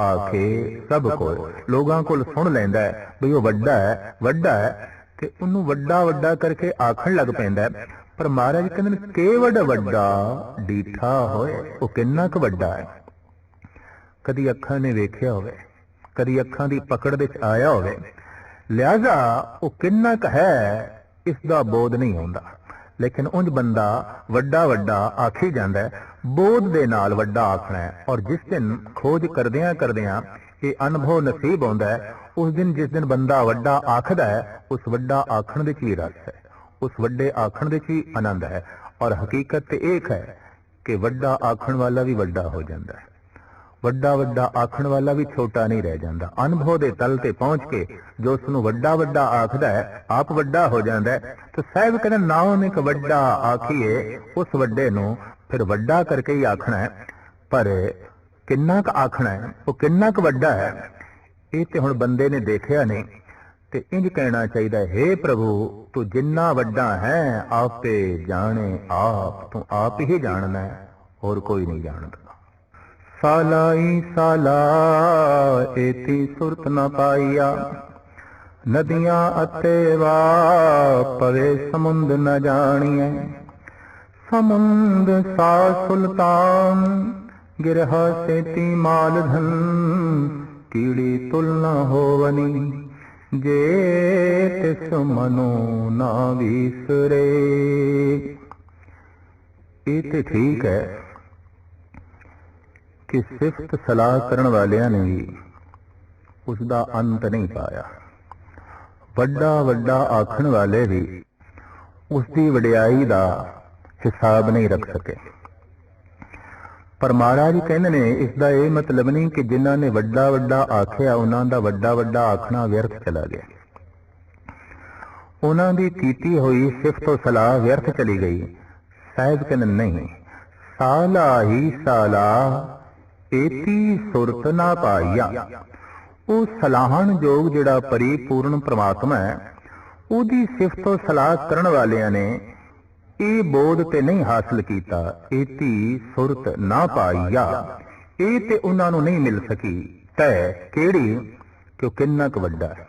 ਆਖੇ ਸਭ ਕੋਲ ਲੋਕਾਂ ਕੋਲ ਸੁਣ ਲੈਂਦਾ ਹੈ ਵੀ ਉਹ ਵੱਡਾ ਹੈ ਵੱਡਾ ਹੈ ਤੇ ਉਹਨੂੰ ਵੱਡਾ ਵੱਡਾ ਕਰਕੇ ਆਖਣ ਲੱਗ ਪੈਂਦਾ ਪਰ ਮਹਾਰਾਜ ਕਹਿੰਦੇ ਨੇ, ਕੇਵੜ ਵੱਡਾ ਡੀਠਾ ਹੋਏ, ਉਹ ਕਿੰਨਾ ਕੁ ਵੱਡਾ ਹੈ? ਕਦੀ ਅੱਖਾਂ ਨੇ ਵੇਖਿਆ ਹੋਵੇ, ਕਦੀ ਅੱਖਾਂ ਦੀ ਪਕੜ ਵਿੱਚ ਆਇਆ ਹੋਵੇ, ਲਿਆਜ਼ਾ, ਉਹ ਕਿੰਨਾ ਕੁ ਹੈ? ਇਸ ਦਾ ਬੋਧ ਨਹੀਂ ਹੁੰਦਾ। ਲੇਕਿਨ ਉਂਝ ਬੰਦਾ ਵੱਡਾ ਵੱਡਾ ਆਖੀ ਜਾਂਦਾ ਬੋਧ ਦੇ ਨਾਲ ਵੱਡਾ ਆਖਣਾ ਹੈ। ਔਰ ਜਿਸ ਦਿਨ ਖੋਜ ਕਰਦਿਆਂ ਕਰਦਿਆਂ ਇਹ ਅਨੁਭਵ ਨਸੀਬ ਹੁੰਦਾ ਹੈ, ਉਸ ਦਿਨ ਜਿਸ ਦਿਨ ਬੰਦਾ ਵੱਡਾ ਆਖਦਾ ਹੈ, ਉਸ ਵੱਡਾ ਆਖਣ ਵਿੱਚ ਹੀ ਰਸ ਹੈ? ਉਸ ਵੱਡੇ ਆਖਣ ਵਿੱਚ ਹੀ ਆਨੰਦ ਹੈ ਔਰ ਹਕੀਕਤ ਤੇ ਇੱਕ ਹੈ ਕਿ ਵੱਡਾ ਆਖਣ ਵਾਲਾ ਵੀ ਵੱਡਾ ਹੋ ਜਾਂਦਾ ਹੈ ਵੱਡਾ ਵੱਡਾ ਆਖਣ ਵਾਲਾ ਵੀ ਛੋਟਾ ਨਹੀਂ ਰਹਿ ਜਾਂਦਾ ਅਨੁਭਵ ਦੇ ਤਲ ਤੇ ਪਹੁੰਚ ਕੇ ਜੋ ਉਸ ਨੂੰ ਵੱਡਾ ਵੱਡਾ ਆਖਦਾ ਹੈ ਆਪ ਵੱਡਾ ਹੋ ਜਾਂਦਾ ਹੈ ਤਾਂ ਸਾਹਿਬ ਕਹਿੰਦੇ ਨਾਮ ਇੱਕ ਵੱਡਾ ਆਖੀਏ ਉਸ ਵੱਡੇ ਨੂੰ ਫਿਰ ਵੱਡਾ ਕਰਕੇ ਹੀ ਆਖਣਾ ਹੈ ਪਰ ਕਿੰਨਾ ਕੁ ਆਖਣਾ ਹੈ ਉਹ ਕਿੰਨਾ ਕੁ ਵੱਡਾ ਹੈ ਇਹ ਤੇ ਹੁਣ ਬੰਦੇ ਨੇ ਦੇਖਿਆ ਨਹੀਂ ਤੇ ਇੰਜ ਕਹਿਣਾ ਚਾਹੀਦਾ ਹੈ ਪ੍ਰਭੂ, ਤੂੰ ਜਿੰਨਾ ਵੱਡਾ ਹੈ, ਆਪੇ ਜਾਣੇ ਆਪ, ਤੂੰ ਆਪ ਹੀ ਜਾਣਦਾ ਹੈ, ਹੋਰ ਕੋਈ ਨਹੀਂ ਜਾਣਦਾ। ਸਾਲਾਈ ਸਾਲਾ ਏਤੀ ਸੁਰਤ ਨ ਪਾਈਆ, ਨਦੀਆਂ ਅਤੇ ਵਾ ਪਵੇ ਸਮੁੰਦ ਨਾ ਜਾਣੀਐ। ਸਮੁੰਦ ਸਾ ਸੁਲਤਾਨ, ਗਿਰਹ ਸੇਤੀ ਮਾਲ ਧਨ, ਕੀੜੀ ਤੁਲ ਨ ਹੋਵਨੀ। ਜੇ ਤਿਸ ਮਨੋ ਨਾ ਵਿਸਰੇ। ਇਹ ਤੇ ਠੀਕ ਹੈ ਕਿ ਸਿਫਤ ਸਲਾਹ ਕਰਨ ਵਾਲਿਆਂ ਨੇ ਵੀ ਉਸ ਦਾ ਅੰਤ ਨਹੀਂ ਪਾਇਆ। ਵੱਡਾ ਵੱਡਾ ਆਖਣ ਵਾਲੇ ਵੀ ਉਸ ਦੀ ਵਡਿਆਈ ਦਾ ਹਿਸਾਬ ਨਹੀਂ ਰੱਖ ਸਕੇ। ਪਰ ਮਹਾਰਾਜ ਕਹਿੰਦੇ ਨੇ ਇਸ ਦਾ ਇਹ ਮਤਲਬ ਨਹੀਂ ਕਿ ਜਿਨ੍ਹਾਂ ਨੇ ਵੱਡਾ ਵੱਡਾ ਆਖਿਆ, ਉਹਨਾਂ ਦਾ ਵੱਡਾ ਵੱਡਾ ਆਖਣਾ ਵਿਅਰਥ ਚਲਾ ਗਿਆ। ਉਹਨਾਂ ਦੀ ਕੀਤੀ ਹੋਈ ਸਿਫਤ ਉਹ ਸਲਾਹ ਵਿਅਰਥ ਚਲੀ ਗਈ। ਸਾਹਿਬ ਕਹਿੰਦੇ, ਨਹੀਂ, ਸਾਲਾ ਹੀ ਸਾਲਾ, ਏਤੀ ਸੁਰਤ ਨਾ ਪਾਈਆ। ਉਹ ਸਲਾਹਣ ਜੋਗ ਜਿਹੜਾ ਪਰਿਪੂਰਨ ਪ੍ਰਮਾਤਮਾ ਹੈ, ਉਹਦੀ ਸਿਫਤ ਉਹ ਸਲਾਹ ਕਰਨ ਵਾਲਿਆਂ ਨੇ ਇਹ ਬੋਧ ਤੇ ਨਹੀਂ ਹਾਸਲ ਕੀਤਾ ਏਤੀ ਸੁਰਤ ਨਾ ਪਾਈਆ ਇਹ ਤੇ ਉਹਨਾਂ ਨੂੰ ਨਹੀਂ ਮਿਲ ਸਕੀ। ਤੈ ਕਿਹੜੀ? ਕਿ ਕਿੰਨਾ ਕੁ ਵੱਡਾ? ਹੈ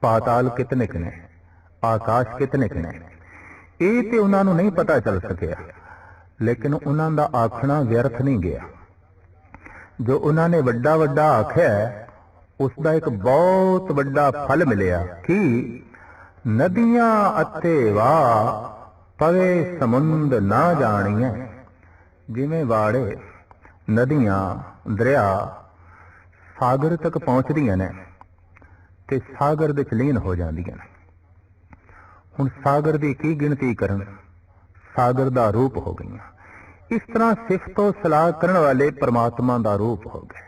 ਪਾਤਾਲ ਕਿਤਨੇ ਕੁ ਆਕਾਸ਼ ਕਿਤਨੇ ਕੁ ਇਹ ਤੇ ਉਹਨਾਂ ਨੂੰ ਨਹੀਂ ਪਤਾ ਚੱਲ ਸਕਿਆ। ਲੇਕਿਨ ਉਹਨਾਂ ਦਾ ਆਖਣਾ ਵਿਅਰਥ ਨਹੀਂ ਗਿਆ। ਜੋ ਉਹਨਾਂ ਨੇ ਵੱਡਾ ਵੱਡਾ ਆਖਿਆ ਹੈ, ਉਸ ਦਾ ਇੱਕ ਬਹੁਤ ਵੱਡਾ ਫਲ ਮਿਲਿਆ। ਕਿ? ਨਦੀਆਂ ਅਤੇ ਵਾ ਪਵੇ ਸਮੁੰਦ ਨਾ ਜਾਣੀਐ। ਜਿਵੇਂ ਵਾੜੇ, ਨਦੀਆਂ, ਦਰਿਆ ਸਾਗਰ ਤੱਕ ਪਹੁੰਚਦੀਆਂ ਨੇ ਤੇ ਸਾਗਰ ਦੇ ਚ ਹੋ ਜਾਂਦੀਆਂ ਨੇ। ਹੁਣ ਸਾਗਰ ਦੀ ਕੀ ਗਿਣਤੀ ਕਰਨ? ਸਾਗਰ ਦਾ ਰੂਪ ਹੋ ਗਈਆਂ। ਇਸ ਤਰ੍ਹਾਂ ਸਿਫਤੋ ਸਲਾਹ ਕਰਨ ਵਾਲੇ ਪ੍ਰਮਾਤਮਾ ਦਾ ਰੂਪ ਹੋ ਗਏ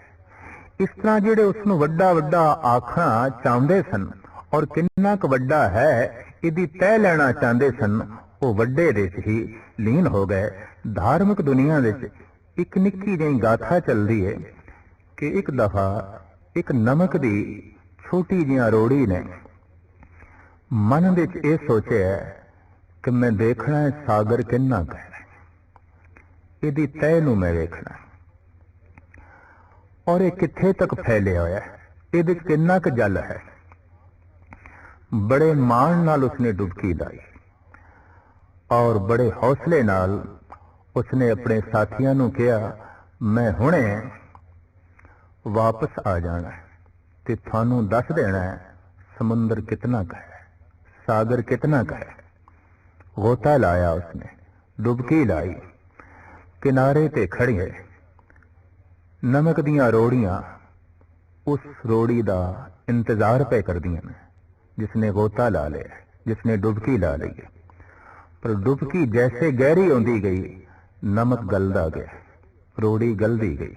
ਇਸ ਤਰ੍ਹਾਂ ਜਿਹੜੇ ਉਸ ਨੂੰ ਵੱਡਾ ਵੱਡਾ ਆਖਣਾ ਚਾਹੁੰਦੇ ਸਨ ਔਰ ਕਿੰਨਾ ਕੁ ਵੱਡਾ ਹੈ, ਇਹਦੀ ਤਹਿ ਲੈਣਾ ਚਾਹੁੰਦੇ ਸਨ ਉਹ ਵੱਡੇ ਦੇ ਚ ਹੀ ਲੀਨ ਹੋ ਗਏ। ਧਾਰਮਿਕ ਦੁਨੀਆ ਵਿੱਚ ਇੱਕ ਨਿੱਕੀ ਜਿਹੀ ਗਾਥਾ ਚੱਲਦੀ ਹੈ ਕਿ ਇੱਕ ਦਫਾ ਇੱਕ ਨਮਕ ਦੀ ਛੋਟੀ ਜਿਹੀ ਰੋੜੀ ਨੇ ਮਨ ਵਿੱਚ ਇਹ ਸੋਚਿਆ ਕਿ ਮੈਂ ਦੇਖਣਾ ਹੈ ਸਾਗਰ ਕਿੰਨਾ ਕੁ ਇਹਦੀ ਤਹਿ ਨੂੰ ਮੈਂ ਵੇਖਣਾ। ਔਰ ਇਹ ਕਿੱਥੇ ਤੱਕ ਫੈਲਿਆ ਹੋਇਆ ਹੈ? ਇਹਦੇ ਕਿੰਨਾ ਕੁ ਜਲ ਹੈ? ਬੜੇ ਮਾਣ ਨਾਲ ਉਸਨੇ ਡੁਬਕੀ ਲਾਈ। ਔਰ ਬੜੇ ਹੌਸਲੇ ਨਾਲ ਉਸਨੇ ਆਪਣੇ ਸਾਥੀਆਂ ਨੂੰ ਕਿਹਾ, ਮੈਂ ਹੁਣੇ ਵਾਪਸ ਆ ਜਾਣਾ ਤੇ ਤੁਹਾਨੂੰ ਦੱਸ ਦੇਣਾ ਹੈ ਸਮੁੰਦਰ ਕਿਤਨਾ ਕੁ ਹੈ, ਸਾਗਰ ਕਿਤਨਾ ਕੁ ਹੈ ਗੋਤਾ ਲਾਇਆ ਉਸਨੇ, ਡੁਬਕੀ ਲਾਈ, ਕਿਨਾਰੇ ਤੇ ਖੜੀ ਹੈ ਨਮਕ ਦੀਆਂ ਰੋੜੀਆਂ ਉਸ ਰੋੜੀ ਦਾ ਇੰਤਜ਼ਾਰ ਪੈ ਕਰਦੀਆਂ ਨੇ, ਜਿਸਨੇ ਗੋਤਾ ਲਾ ਲਿਆ, ਜਿਸਨੇ ਡੁਬਕੀ ਲਾ ਲਈ ਹੈ। ਪਰ ਡੁਬਕੀ ਜੈਸੇ ਗਹਿਰੀ ਆਉਂਦੀ ਗਈ ਨਮਕ ਗਲਦਾ ਗਿਆ, ਰੋੜੀ ਗਲਦੀ ਗਈ।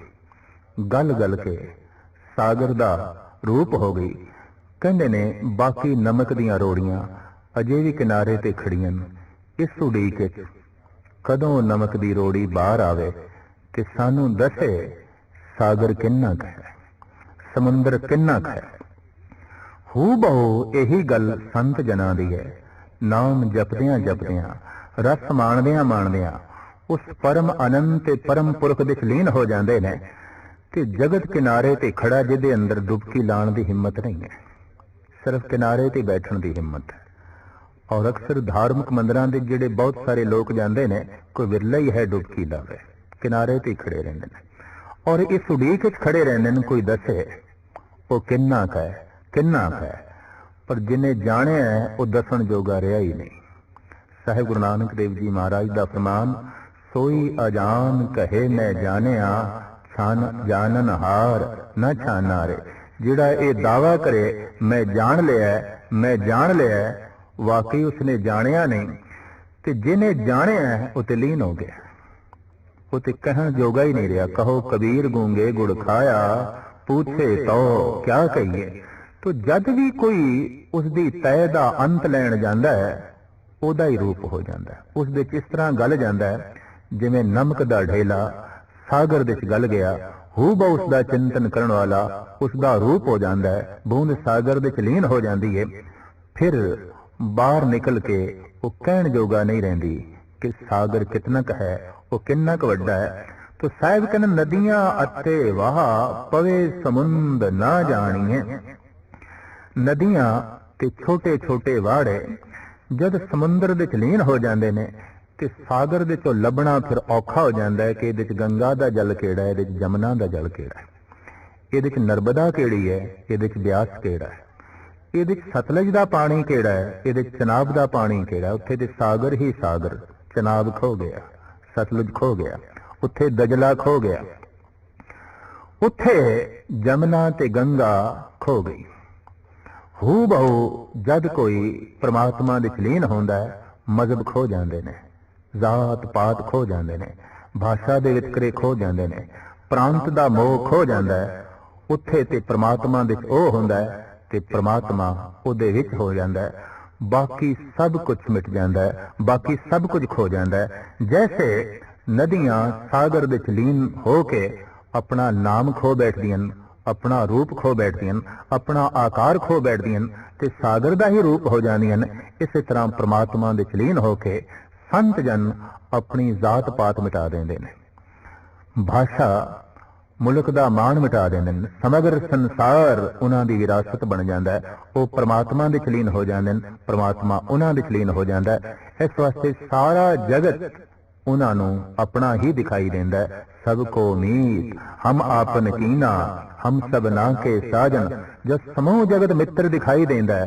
ਗਲ ਗਲ ਕੇ ਸਾਗਰ ਦਾ ਰੂਪ ਹੋ ਗਈ। ਕਹਿੰਦੇ ਨੇ, ਬਾਕੀ ਨਮਕ ਦੀਆਂ ਰੋੜੀਆਂ ਅਜੇ ਵੀ ਕਿਨਾਰੇ ਤੇ ਖੜੀਆਂ ਨੇ। ਇਸ ਉਡੀਕ ਵਿੱਚ ਕਦੋਂ ਨਮਕ ਦੀ ਰੋੜੀ ਬਾਹਰ ਆਵੇ ਤੇ ਸਾਨੂੰ ਦੱਸੇ ਸਾਗਰ ਕਿੰਨਾ ਕੁ ਹੈ, ਸਮੁੰਦਰ ਕਿੰਨਾ ਕੁ ਹੈ। ਹੂ ਬਹੁ ਇਹੀ ਗੱਲ ਸੰਤ ਜਨਾਂ ਦੀ ਹੈ। ਨਾਮ ਜਪਦਿਆਂ ਜਪਦਿਆਂ, ਰਸ ਮਾਣਦਿਆਂ ਮਾਣਦਿਆਂ, ਉਸ ਪਰਮ ਅਨੰਤ ਤੇ ਪਰਮ ਪੁਰਖ ਦੇ ਲੀਨ ਹੋ ਜਾਂਦੇ ਨੇ ਤੇ ਜਗਤ ਕਿਨਾਰੇ ਤੇ ਖੜਾ ਜਿਹਦੇ ਅੰਦਰ ਡੁਬਕੀ ਲਾਣ ਦੀ ਹਿੰਮਤ ਨਹੀਂ ਹੈ। ਸਿਰਫ ਕਿਨਾਰੇ ਤੇ ਬੈਠਣ ਦੀ ਹਿੰਮਤ ਹੈ। ਔਰ ਅਕਸਰ ਧਾਰਮਿਕ ਮੰਦਰਾਂ ਦੇ ਜਿਹੜੇ ਬਹੁਤ ਸਾਰੇ ਲੋਕ ਜਾਂਦੇ ਨੇ, ਕੋਈ ਵਿਰਲਾ ਹੀ ਹੈ ਡੁਬਕੀ ਲਾਵੇ, ਕਿਨਾਰੇ ਤੇ ਖੜੇ ਰਹਿੰਦੇ ਨੇ। ਔਰ ਇਸ ਉਡੀਕ ਵਿੱਚ ਖੜੇ ਰਹਿੰਦੇ ਨੇ, ਕੋਈ ਦੱਸੇ, ਉਹ ਕਿੰਨਾ ਕੁ ਹੈ, ਕਿੰਨਾ ਕੁ ਹੈ। ਪਰ ਜਿਨੇ ਜਾਣਿਆ ਹੈ, ਉਹ ਦੱਸਣ ਜੋਗਾ ਰਿਹਾ ਹੀ ਨਹੀਂ। ਸਾਹਿਬ ਗੁਰੂ ਨਾਨਕ ਦੇਵ ਜੀ ਮਹਾਰਾਜ ਦਾ ਫਰਮਾਨ ਸੋਈ ਅਜਾਨ ਕਹੇ ਮੈਂ ਜਾਣਿਆ ਛਾਨ ਜਾਣਨ ਹਾਰ ਨਾ ਛਾਨਾਰੇ। ਜਿਹੜਾ ਇਹ ਦਾਵਾ ਕਰੇ ਮੈਂ ਜਾਣ ਲਿਆ ਮੈਂ ਜਾਣ ਲਿਆ ਵਾਕਈ ਉਸਨੇ ਜਾਣਿਆ ਨਹੀਂ। ਤੇ ਜਿਹਨੇ ਜਾਣਿਆ ਹੈ, ਉਹ ਤੇ ਲੀਨ ਹੋ ਗਿਆ। ਉਹ ਤੇ ਕਹਿਣ ਜੋਗਾ ਹੀ ਨਹੀਂ ਰਿਹਾ ਕਹੋ ਕਬੀਰ ਗੂੰਗੇ ਗੁੜ ਖਾਇਆ ਪੁੱਛੇ ਤੋ ਕਿਆ ਕਹੀਏ? ਤੋ ਜਦ ਵੀ ਕੋਈ ਉਸ ਦੀ ਤੈ ਦਾ ਅੰਤ ਲੈਣ ਜਾਂਦਾ ਹੈ, ਉਹਦਾ ਹੀ ਰੂਪ ਹੋ ਜਾਂਦਾ ਹੈ। ਉਸ ਦੇ ਕਿਸ ਤਰ੍ਹਾਂ ਗਲ ਜਾਂਦਾ ਹੈ, ਜਿਵੇਂ ਨਮਕ ਦਾ ਢੇਲਾ ਸਾਗਰ ਵਿੱਚ ਗਲ ਗਿਆ ਹੂ ਉਸ ਦਾ ਚਿੰਤਨ ਕਰਨ ਵਾਲਾ ਉਸ ਦਾ ਰੂਪ ਹੋ ਜਾਂਦਾ ਹੈ, ਬੂੰਦ ਸਾਗਰ ਵਿੱਚ ਲੀਨ ਹੋ ਜਾਂਦੀ ਹੈ, ਫਿਰ ਬਾਹਰ ਨਿਕਲ ਕੇ ਉਹ ਕਹਿਣ ਜੋਗਾ ਨਹੀਂ ਰਹਿੰਦੀ ਕਿ ਸਾਗਰ ਕਿਤਨਾ ਕੁ ਹੈ, ਉਹ ਕਿੰਨਾ ਕੁ ਵੱਡਾ ਹੈ। ਤੋ ਸਾਹਿਬ ਕਹਿੰਦੇ ਨਦੀਆਂ ਅਤੇ ਵਾਹ ਪਵੇ ਸਮੁੰਦ ਨਾ ਜਾਣੀਏ ਨਦੀਆਂ ਤੇ ਛੋਟੇ ਛੋਟੇ ਵਾੜੇ, ਜਦ ਸਮੁੰਦਰ ਵਿੱਚ ਲੀਨ ਹੋ ਜਾਂਦੇ ਨੇ ਤੇ ਸਾਗਰ ਦੇ ਚੋਂ ਲੱਭਣਾ ਫਿਰ ਔਖਾ ਹੋ ਜਾਂਦਾ ਹੈ ਕਿ ਇਹਦੇ ਚ ਗੰਗਾ ਦਾ ਜਲ ਕਿਹੜਾ ਹੈ, ਇਹਦੇ ਚ ਜਮਨਾ ਦਾ ਜਲ ਕਿਹੜਾ ਹੈ। ਇਹਦੇ ਚ ਨਰਮਦਾ ਕਿਹੜੀ ਹੈ, ਇਹਦੇ ਚ ਬਿਆਸ ਕਿਹੜਾ ਹੈ। ਇਹਦੇ ਚ ਸਤਲਜ ਦਾ ਪਾਣੀ ਕਿਹੜਾ ਹੈ, ਇਹਦੇ ਚ ਚਨਾਬ ਦਾ ਪਾਣੀ ਕਿਹੜਾ ਉੱਥੇ ਤੇ ਸਾਗਰ ਹੀ ਸਾਗਰ, ਚਨਾਬ ਖੋ ਗਿਆ, ਸਤਲੁਜ ਖੋ ਗਿਆ, ਉੱਥੇ ਦਜਲਾ ਖੋ ਗਿਆ। ਉੱਥੇ ਜਮਨਾ ਤੇ ਗੰਗਾ ਖੋ ਗਈ। ਹੂ ਬਹੁ ਜਦ ਕੋਈ ਪ੍ਰਮਾਤਮਾ ਦੇ ਲੀਨ ਹੁੰਦਾ ਹੈ, ਮਜ਼ਹਬ ਖੋ ਜਾਂਦੇ ਨੇ, ਜ਼ਾਤ ਪਾਤ ਖੋ ਜਾਂਦੇ ਨੇ, ਭਾਸ਼ਾ ਦੇ ਵਿਤਕਰੇ ਖੋ ਜਾਂਦੇ ਨੇ, ਪ੍ਰਾਂਤ ਦਾ ਮੋਹ ਖੋ ਜਾਂਦਾ ਹੈ, ਉੱਥੇ ਤੇ ਪ੍ਰਮਾਤਮਾ ਵਿੱਚ ਉਹ ਹੁੰਦਾ ਹੈ ਤੇ ਪ੍ਰਮਾਤਮਾ ਉਹਦੇ ਵਿੱਚ ਹੋ ਜਾਂਦਾ ਹੈ। ਬਾਕੀ ਸਭ ਕੁਝ ਮਿਟ ਜਾਂਦਾ ਹੈ, ਬਾਕੀ ਸਭ ਕੁਝ ਖੋ ਜਾਂਦਾ ਹੈ। ਜੈਸੇ ਨਦੀਆਂ ਸਾਗਰ ਵਿੱਚ ਲੀਨ ਹੋ ਕੇ ਆਪਣਾ ਨਾਮ ਖੋ ਬੈਠਦੀਆਂ ਹਨ ਆਪਣਾ ਰੂਪ ਖੋ ਬੈਠਦੀਆਂ ਹਨ, ਆਪਣਾ ਆਕਾਰ ਖੋ ਬੈਠਦੀਆਂ ਹਨ ਤੇ ਸਾਗਰ ਦਾ ਹੀ ਰੂਪ ਹੋ ਜਾਂਦੀਆਂ ਇਸੇ ਤਰ੍ਹਾਂ ਪ੍ਰਮਾਤਮਾ ਦੇ ਲੀਨ ਹੋ ਕੇ ਸੰਤ ਜਨ ਆਪਣੀ ਜ਼ਾਤ ਪਾਤ ਮਿਟਾ ਦਿੰਦੇ ਨੇ। ਭਾਸ਼ਾ ਮੁਲਕ ਦਾ ਮਾਣ ਮਿਟਾ ਦਿੰਦੇ ਨੇ। ਸਮਗਰ ਸੰਸਾਰ ਉਹਨਾਂ ਦੀ ਵਿਰਾਸਤ ਬਣ ਜਾਂਦਾ ਹੈ। ਉਹ ਪ੍ਰਮਾਤਮਾ ਦੇ ਚਲੀਨ ਹੋ ਜਾਂਦੇ ਨੇ। ਪ੍ਰਮਾਤਮਾ ਉਹਨਾਂ ਦੇ ਚਲੀਨ ਹੋ ਜਾਂਦਾ ਹੈ। ਇਸ ਵਾਸਤੇ ਸਾਰਾ ਜਗਤ ਉਹਨਾਂ ਨੂੰ ਆਪਣਾ ਹੀ ਦਿਖਾਈ ਦਿੰਦਾ ਹੈ। ਸਭ ਕੋ ਮੀਤ, ਹਮ ਆਪਨ ਕੀਨਾ ਹਮ ਸਭ ਕੇ ਸਾਜਨ, ਜਦ ਸਮੂਹ ਜਗਤ ਮਿੱਤਰ ਦਿਖਾਈ ਦਿੰਦਾ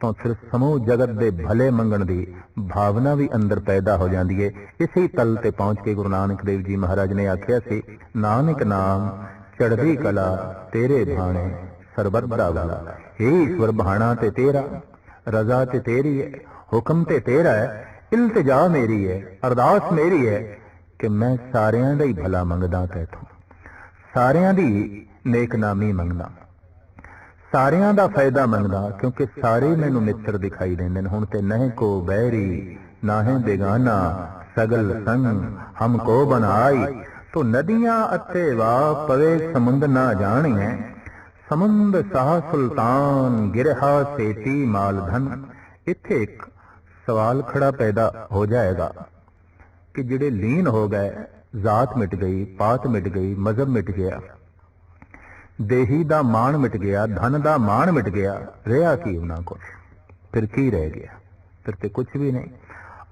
ਤਾਂ ਫਿਰ ਸਮੂਹ ਜਗਤ ਦੇ ਭਲੇ ਮੰਗਣ ਦੀ ਭਾਵਨਾ ਵੀ ਅੰਦਰ ਪੈਦਾ ਹੋ ਜਾਂਦੀ ਹੈ। ਇਸੇ ਤਲ ਤੇ ਪਹੁੰਚ ਕੇ ਗੁਰੂ ਨਾਨਕ ਦੇਵ ਜੀ ਮਹਾਰਾਜ ਨੇ ਆਖਿਆ ਸੀ, ਨਾਨਕ ਨਾਮ, ਚੜ੍ਹਦੀ ਕਲਾ ਤੇਰੇ ਬਾਣੇ ਸਰਬਤ ਦਾ ਵਾਲਾ। ਏ ਈਸ਼ਵਰ ਬਹਾਣਾ ਤੇ ਤੇਰਾ, ਰਜ਼ਾ ਤੇ ਤੇਰੀ ਹੈ, ਹੁਕਮ ਤੇ ਤੇਰਾ ਹੈ ਇਲਤਜਾ ਮੇਰੀ ਹੈ ਅਰਦਾਸ ਮੇਰੀ ਹੈ ਕਿ ਮੈਂ ਸਾਰਿਆਂ ਦਾ ਹੀ ਭਲਾ ਮੰਗਦਾ ਤੈਥੋਂ ਸਾਰਿਆਂ ਦੀ ਨੇਕਨਾਮੀ ਮੰਗਦਾ ਸਾਰਿਆਂ ਦਾ ਫਾਇਦਾ ਮੰਗਦਾ ਕਿਉਂਕਿ ਸਾਰੇ ਮੈਨੂੰ ਮਿੱਤਰ ਦਿਖਾਈ ਦਿੰਦੇ ਨੇ ਹੁਣ ਤੇ ਨਹਿ ਕੋ ਬੈਰੀ ਨਾਹੇ ਬੇਗਾਨਾ ਸਗਲ ਸੰਗ ਹਮ ਕੋ ਬਨਾਈ ਤੋ ਨਦੀਆਂ ਅਤੇ ਵਾ ਪਵੇ ਸਮੁੰਦ ਨਾ ਜਾਣੀਐ ਸਮੁੰਦ ਸਾਹ ਸੁਲਤਾਨ ਗਿਰਹਾ ਸੇਤੀ ਮਾਲ ਇੱਥੇ ਇੱਕ ਸਵਾਲ ਖੜਾ ਪੈਦਾ ਹੋ ਜਾਏਗਾ ਕਿ ਜਿਹੜੇ ਲੀਨ ਹੋ ਗਏ, ਜ਼ਾਤ ਮਿਟ ਗਈ, ਪਾਤ ਮਿਟ ਗਈ, ਮਜ਼ਹਬ ਮਿਟ ਗਿਆ। ਦੇਹੀ ਦਾ ਮਾਣ ਮਿਟ ਗਿਆ, ਧਨ ਦਾ ਮਾਣ ਮਿਟ ਗਿਆ, ਰਿਹਾ ਕੀ ਉਹਨਾਂ ਕੋਲ? ਫਿਰ ਕੀ ਰਹਿ ਗਿਆ? ਫਿਰ ਤੇ ਕੁਝ ਵੀ ਨਹੀਂ।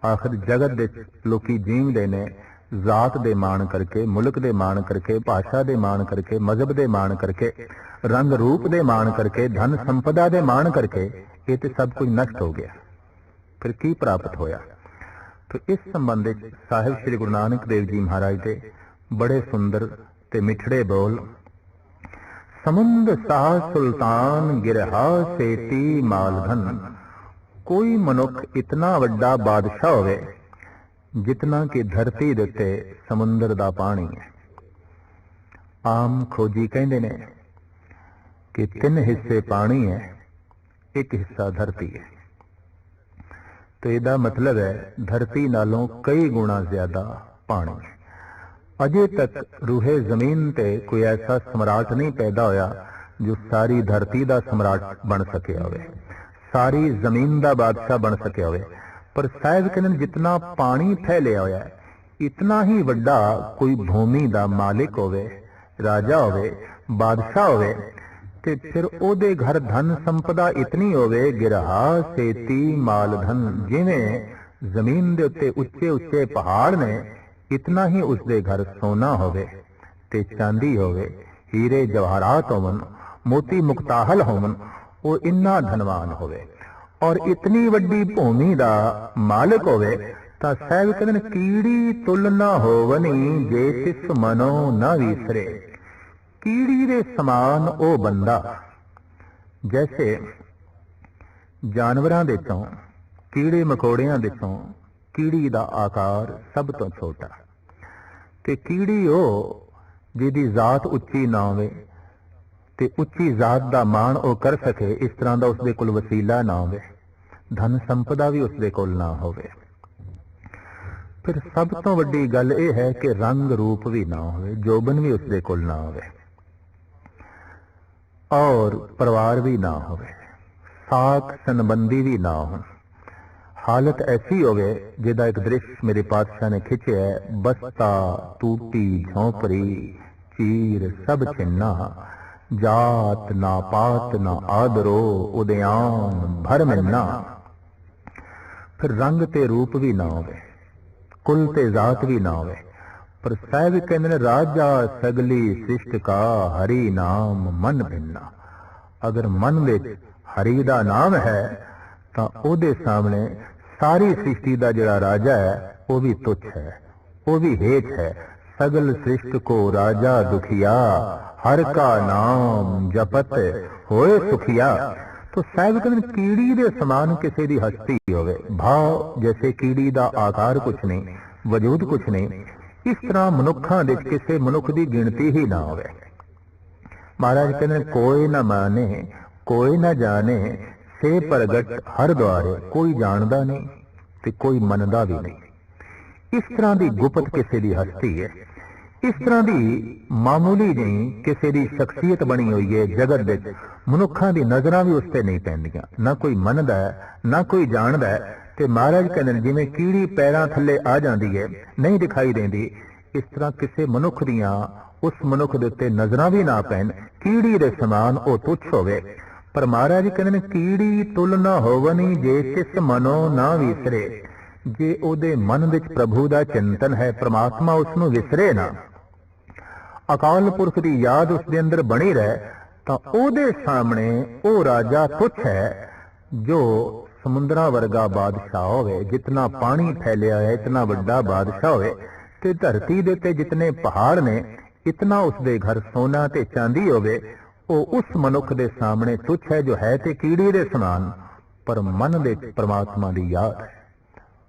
ਆਖਰ ਜਗਤ ਦੇ ਲੋਕੀ ਜੀਵਦੇ ਨੇ, ਜ਼ਾਤ ਦੇ ਮਾਣ ਕਰਕੇ, ਮੁਲਕ ਦੇ ਮਾਣ ਕਰਕੇ, ਭਾਸ਼ਾ ਦੇ ਮਾਣ ਕਰਕੇ, ਮਜ਼ਹਬ ਦੇ ਮਾਣ ਕਰਕੇ, ਰੰਗ ਰੂਪ ਦੇ ਮਾਣ ਕਰਕੇ, ਧਨ ਸੰਪਦਾ ਦੇ ਮਾਣ ਕਰਕੇ, ਇਹ ਤੇ ਸਭ ਕੁਝ ਨਸ਼ਟ ਹੋ ਗਿਆ। ਫਿਰ ਕੀ ਪ੍ਰਾਪਤ ਹੋਇਆ? ਤੋ ਇਸ ਸੰਬੰਧ ਵਿੱਚ ਸਾਹਿਬ ਸ੍ਰੀ ਗੁਰੂ ਨਾਨਕ ਦੇਵ ਜੀ ਮਹਾਰਾਜ ਦੇ ਬੜੇ ਸੁੰਦਰ ਤੇ ਮਿੱਠੜੇ ਬੋਲ, ਸਮੁੰਦ ਸਾਹ ਸੁਲਤਾਨ ਗਿਰਹਾ ਸੇਤੀ ਮਾਲਧਨ ਕੋਈ ਮਨੁੱਖ ਇਤਨਾ ਵੱਡਾ ਬਾਦਸ਼ਾਹ ਹੋਵੇ ਜਿਤਨਾ ਕਿ ਧਰਤੀ ਦੇ ਉੱਤੇ ਸਮੁੰਦਰ ਦਾ ਪਾਣੀ ਹੈ। ਆਮ ਖੋਜੀ ਕਹਿੰਦੇ ਨੇ ਕਿ ਤਿੰਨ ਹਿੱਸੇ ਪਾਣੀ ਹੈ, ਇੱਕ ਹਿੱਸਾ ਧਰਤੀ ਹੈ। ਤੇ ਇਹਦਾ ਮਤਲਬ ਹੈ ਧਰਤੀ ਨਾਲੋਂ ਕਈ ਗੁਣਾ ਜ਼ਿਆਦਾ ਪਾਣੀ। ਅਜੇ ਤੱਕ ਰੂਹੇ ਜ਼ਮੀਨ ਤੇ ਕੋਈ ਐਸਾ ਸਮਰਾਟ ਨਹੀਂ ਪੈਦਾ ਹੋਇਆ ਜੋ ਸਾਰੀ ਧਰਤੀ ਦਾ ਸਮਰਾਟ ਬਣ ਸਕਿਆ ਹੋਵੇ। ਸਾਰੀ ਜ਼ਮੀਨ ਦਾ ਬਾਦਸ਼ਾਹ ਬਣ ਸਕਿਆ ਹੋਵੇ। ਪਰ ਸਾਹਿਬ ਕਹਿੰਦੇ ਨੇ ਜਿੰਨਾ ਪਾਣੀ ਫੈਲਿਆ ਹੋਇਆ ਹੈ ਇਤਨਾ ਹੀ ਵੱਡਾ ਕੋਈ ਭੂਮੀ ਦਾ ਮਾਲਿਕ ਹੋਵੇ, ਰਾਜਾ ਹੋਵੇ, ਬਾਦਸ਼ਾਹ ਹੋਵੇ ਤੇ ਫਿਰ ਉਹਦੇ ਘਰ ਧਨ ਸੰਪਦਾ ਇਤਨੀ ਹੋਵੇ, ਗਿਰਹਾ, ਸੇਤੀ ਮਾਲ ਧਨ ਜਿਵੇਂ ਜ਼ਮੀਨ ਦੇ ਉੱਤੇ ਉੱਚੇ ਉੱਚੇ ਪਹਾੜ ਨੇ, ਇਤਨਾ ਹੀ ਉਸਦੇ ਘਰ ਸੋਨਾ ਹੋਵੇ ਤੇ ਚਾਂਦੀ ਹੋਵੇ, ਹੀਰੇ ਜਵਾਹਰਾਤ ਹੋਵਨ, ਮੋਤੀ ਮੁਕਤਾਹਲ ਹੋਵਨ, ਉਹ ਇੰਨਾ ਧਨਵਾਨ ਹੋਵੇ। ਔਰ ਇਤਨੀ ਵੱਡੀ ਭੂਮੀ ਦਾ ਮਾਲਕ ਹੋਵੇ, ਤਾਂ ਸਾਹਿਬ ਕਹਿੰਦੇ ਕੀੜੀ ਤੁਲ ਨਾ ਹੋਵਨੀ ਜੇ ਤਿਸ ਮਨੋ ਨਾ ਵਿਸਰੇ। ਕੀੜੀ ਦੇ ਸਮਾਨ ਉਹ ਬੰਦਾ, ਜੈਸੇ ਜਾਨਵਰਾਂ ਦੇ ਤੋਂ, ਕੀੜੇ ਮਕੌੜਿਆਂ ਦੇ ਤੋਂ, ਕੀੜੀ ਦਾ ਆਕਾਰ ਸਭ ਤੋਂ ਛੋਟਾ। ਤੇ ਕੀੜੀ ਉਹ ਜਿਹਦੀ ਜ਼ਾਤ ਉੱਚੀ ਨਾ ਹੋਵੇ ਤੇ ਉੱਚੀ ਜ਼ਾਤ ਦਾ ਮਾਣ ਉਹ ਕਰ ਸਕੇ, ਇਸ ਤਰ੍ਹਾਂ ਦਾ ਉਸਦੇ ਕੋਲ ਵਸੀਲਾ ਨਾ ਹੋਵੇ, ਧਨ ਸੰਪਦਾ ਵੀ ਉਸਦੇ ਕੋਲ ਨਾ ਹੋਵੇ। ਫਿਰ ਸਭ ਤੋਂ ਵੱਡੀ ਗੱਲ ਇਹ ਹੈ ਕਿ ਰੰਗ ਰੂਪ ਵੀ ਨਾ ਹੋਵੇ, ਜੋਬਨ ਵੀ ਉਸਦੇ ਕੋਲ ਨਾ ਹੋਵੇ। ਔਰ ਪਰਿਵਾਰ ਵੀ ਨਾ ਹੋਵੇ ਸਾਖ ਸੰਬੰਧੀ ਵੀ ਨਾ ਹੋਣ। ਹਾਲਤ ਐਸੀ ਹੋਵੇ ਜਿਹਦਾ ਇੱਕ ਦ੍ਰਿਸ਼ ਮੇਰੇ ਪਾਤਸ਼ਾਹ ਨੇ ਖਿੱਚਿਆ ਹੈ, ਬਸਤਾ ਟੂਟੀ ਝੌਂਪੜੀ ਚੀਰ ਸਭ ਚਿੰਨਾ ਜਾਤ ਨਾ ਪਾਤ ਨਾ ਆਦਰੋ ਉਦਿਆਨ ਭਰ ਮਿਲਣਾ ਫਿਰ ਰੰਗ ਤੇ ਰੂਪ ਵੀ ਨਾ ਹੋਵੇ ਕੁਲ ਤੇ ਜ਼ਾਤ ਵੀ ਨਾ ਹੋਵੇ ਪਰ ਸਾਹਿਬ ਕਹਿੰਦੇ ਨੇ ਰਾਜਾ ਸਗਲੀ ਸ੍ਰਿਸ਼ਟ ਕਾ ਹਰੀ ਨਾਮ ਮਨ ਭਿੰਨਾ। ਅਗਰ ਮਨ ਵਿੱਚ ਹਰੀ ਦਾ ਨਾਮ ਹੈ ਤਾਂ ਉਹਦੇ ਸਾਹਮਣੇ ਸਾਰੀ ਸ੍ਰਿਸ਼ਟੀ ਦਾ ਜਿਹੜਾ ਰਾਜਾ ਹੈ ਉਹ ਵੀ ਤੁੱਛ ਹੈ ਉਹ ਵੀ ਹੇਠ ਹੈ। ਸਗਲ ਸ੍ਰਿਸ਼ਟ ਕੋ ਰਾਜਾ ਦੁਖੀਆ ਹਰ ਕਾ ਨਾਮ ਜਪਤ ਹੋਏ ਸੁਖੀਆ। ਤੋ ਸਾਹਿਬ ਕਹਿੰਦੇ ਨੇ, ਕੀੜੀ ਦੇ ਸਮਾਨ ਕਿਸੇ ਦੀ ਹਸਤੀ ਹੋਵੇ ਭਾਵ ਜੈਸੇ ਕੀੜੀ ਦਾ ਆਕਾਰ ਕੁਛ ਨਹੀਂ ਵਜੂਦ ਕੁਛ ਨਹੀਂ ਇਸ ਤਰ੍ਹਾਂ ਮਨੁੱਖਾਂ ਵਿੱਚ ਕਿਸੇ ਮਨੁੱਖ ਦੀ ਗਿਣਤੀ ਹੀ ਨਾ ਹੋਵੇ। ਮਹਾਰਾਜ ਕਹਿੰਦੇ ਕੋਈ ਨਾ ਮਾਨੇ, ਕੋਈ ਨਾ ਜਾਣੇ, ਸੇ ਪ੍ਰਗਟ ਹਰ ਦੁਆਰੇ, ਕੋਈ ਜਾਣਦਾ ਨਹੀਂ ਤੇ ਕੋਈ ਮੰਨਦਾ ਵੀ ਨਹੀਂ। ਇਸ ਤਰ੍ਹਾਂ ਦੀ ਗੁਪਤ ਕਿਸੇ ਦੀ ਹਸਤੀ ਹੈ। ਇਸ ਤਰ੍ਹਾਂ ਦੀ ਮਾਮੂਲੀ ਨਹੀਂ, ਕਿਸੇ ਦੀ ਸ਼ਖਸੀਅਤ ਬਣੀ ਹੋਈ ਹੈ ਜਗਤ ਵਿੱਚ। ਮਨੁੱਖਾਂ ਦੀ ਨਜ਼ਰਾਂ ਵੀ ਉਸ ਤੇ ਨਹੀਂ ਪੈਂਦੀਆਂ। ਨਾ ਕੋਈ ਮੰਨਦਾ ਨਾ ਕੋਈ ਜਾਣਦਾ ਤੇ ਮਹਾਰਾਜ ਕਹਿੰਦੇ ਜਿਵੇਂ ਕੀੜੀ ਪੈਰਾਂ ਥੱਲੇ ਆ ਜਾਂਦੀ ਹੈ, ਨਹੀਂ ਦਿਖਾਈ ਦਿੰਦੀ, ਇਸ ਤਰ੍ਹਾਂ ਕਿਸੇ ਮਨੁੱਖ ਦੀਆਂ, ਉਸ ਮਨੁੱਖ ਦੇ ਉੱਤੇ ਨਜ਼ਰਾਂ ਵੀ ਨਾ ਪੈਣ, ਕੀੜੀ ਦੇ ਸਮਾਨ ਉਹ ਤੁੱਛ ਹੋਵੇ। ਪਰ ਮਹਾਰਾਜ ਕਹਿੰਦੇ ਨੇ, ਕੀੜੀ ਤੁਲ ਨਾ ਹੋਵਨੀ, ਜੇ ਕਿਸ ਮਨੋ ਨਾ ਵਿਸਰੇ। ਜੇ ਉਹਦੇ ਮਨ ਵਿੱਚ ਪ੍ਰਭੂ ਦਾ ਚਿੰਤਨ ਹੈ, ਪ੍ਰਮਾਤਮਾ ਉਸ ਨੂੰ ਵਿਸਰੇ ਨਾ। ਅਕਾਲ ਪੁਰਖ ਦੀ ਯਾਦ ਉਸ ਦੇ ਅੰਦਰ ਬਣੀ ਰਹੇ, ਤਾਂ ਉਹਦੇ ਸਾਹਮਣੇ ਉਹ ਰਾਜਾ ਤੁੱਛ ਹੈ, ਜੋ ਸਮੁੰਦਰਾਂ ਵਰਗਾ ਬਾਦਸ਼ਾਹ ਹੋਵੇ, ਜਿਤਨਾ ਪਾਣੀ ਫੈਲਿਆ ਹੈ, ਇਤਨਾ ਵੱਡਾ ਬਾਦਸ਼ਾਹ ਹੋਵੇ, ਤੇ ਧਰਤੀ ਦੇ ਉੱਤੇ ਜਿਤਨੇ ਪਹਾੜ ਨੇ, ਇਤਨਾ ਉਸ ਦੇ ਘਰ ਸੋਨਾ ਤੇ ਚਾਂਦੀ ਹੋਵੇ, ਉਹ ਉਸ ਮਨੁੱਖ ਦੇ ਸਾਹਮਣੇ ਤੁੱਛ ਹੈ ਜੋ ਹੈ ਤੇ ਕੀੜੀ ਦੇ ਸਮਾਨ, ਪਰ ਮਨ ਵਿੱਚ ਪ੍ਰਮਾਤਮਾ ਦੀ ਯਾਦ ਹੈ।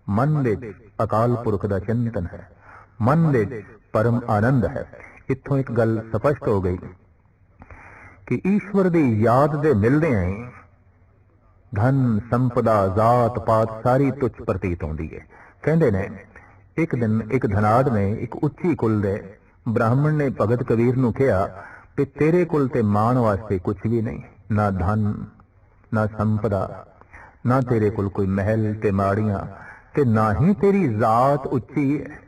ਮਨ ਦੇ ਅਕਾਲ ਪੁਰਖ ਦਾ ਚਿੰਤਨ ਹੈ। ਮਨ ਵਿੱਚ ਪਰਮ ਆਨੰਦ ਹੈ। ਇੱਥੋਂ ਇੱਕ ਗੱਲ ਸਪਸ਼ਟ ਹੋ ਗਈ ਕਿ ਈਸ਼ਵਰ ਦੀ ਯਾਦ ਦੇ ਮਿਲਦੇ ਆਂ ਧਨ ਸੰਪਦਾ ਜ਼ਾਤ ਪਾਤ ਸਾਰੀ ਤੁੱਛ ਪ੍ਰਤੀਤ ਹੁੰਦੀ ਹੈ ਕਹਿੰਦੇ ਨੇ, ਇੱਕ ਦਿਨ ਇੱਕ ਧਨਾੜ ਨੇ ਇੱਕ ਉੱਚੀ ਕੁਲ ਦੇ ਬ੍ਰਾਹਮਣ ਨੇ ਭਗਤ ਕਬੀਰ ਨੂੰ ਕਿਹਾ ਕਿ ਤੇਰੇ ਕੁਲ ਤੇ ਮਾਣ ਵਾਸਤੇ ਕੁਝ ਵੀ ਨਹੀਂ, ਨਾ ਧਨ, ਨਾ ਸੰਪਦਾ, ਨਾ ਤੇਰੇ ਕੋਲ ਕੋਈ ਮਹਿਲ ਤੇ ਮਾੜੀਆਂ ਤੇ ਨਾ ਹੀ ਤੇਰੀ ਜ਼ਾਤ ਉੱਚੀ ਹੈ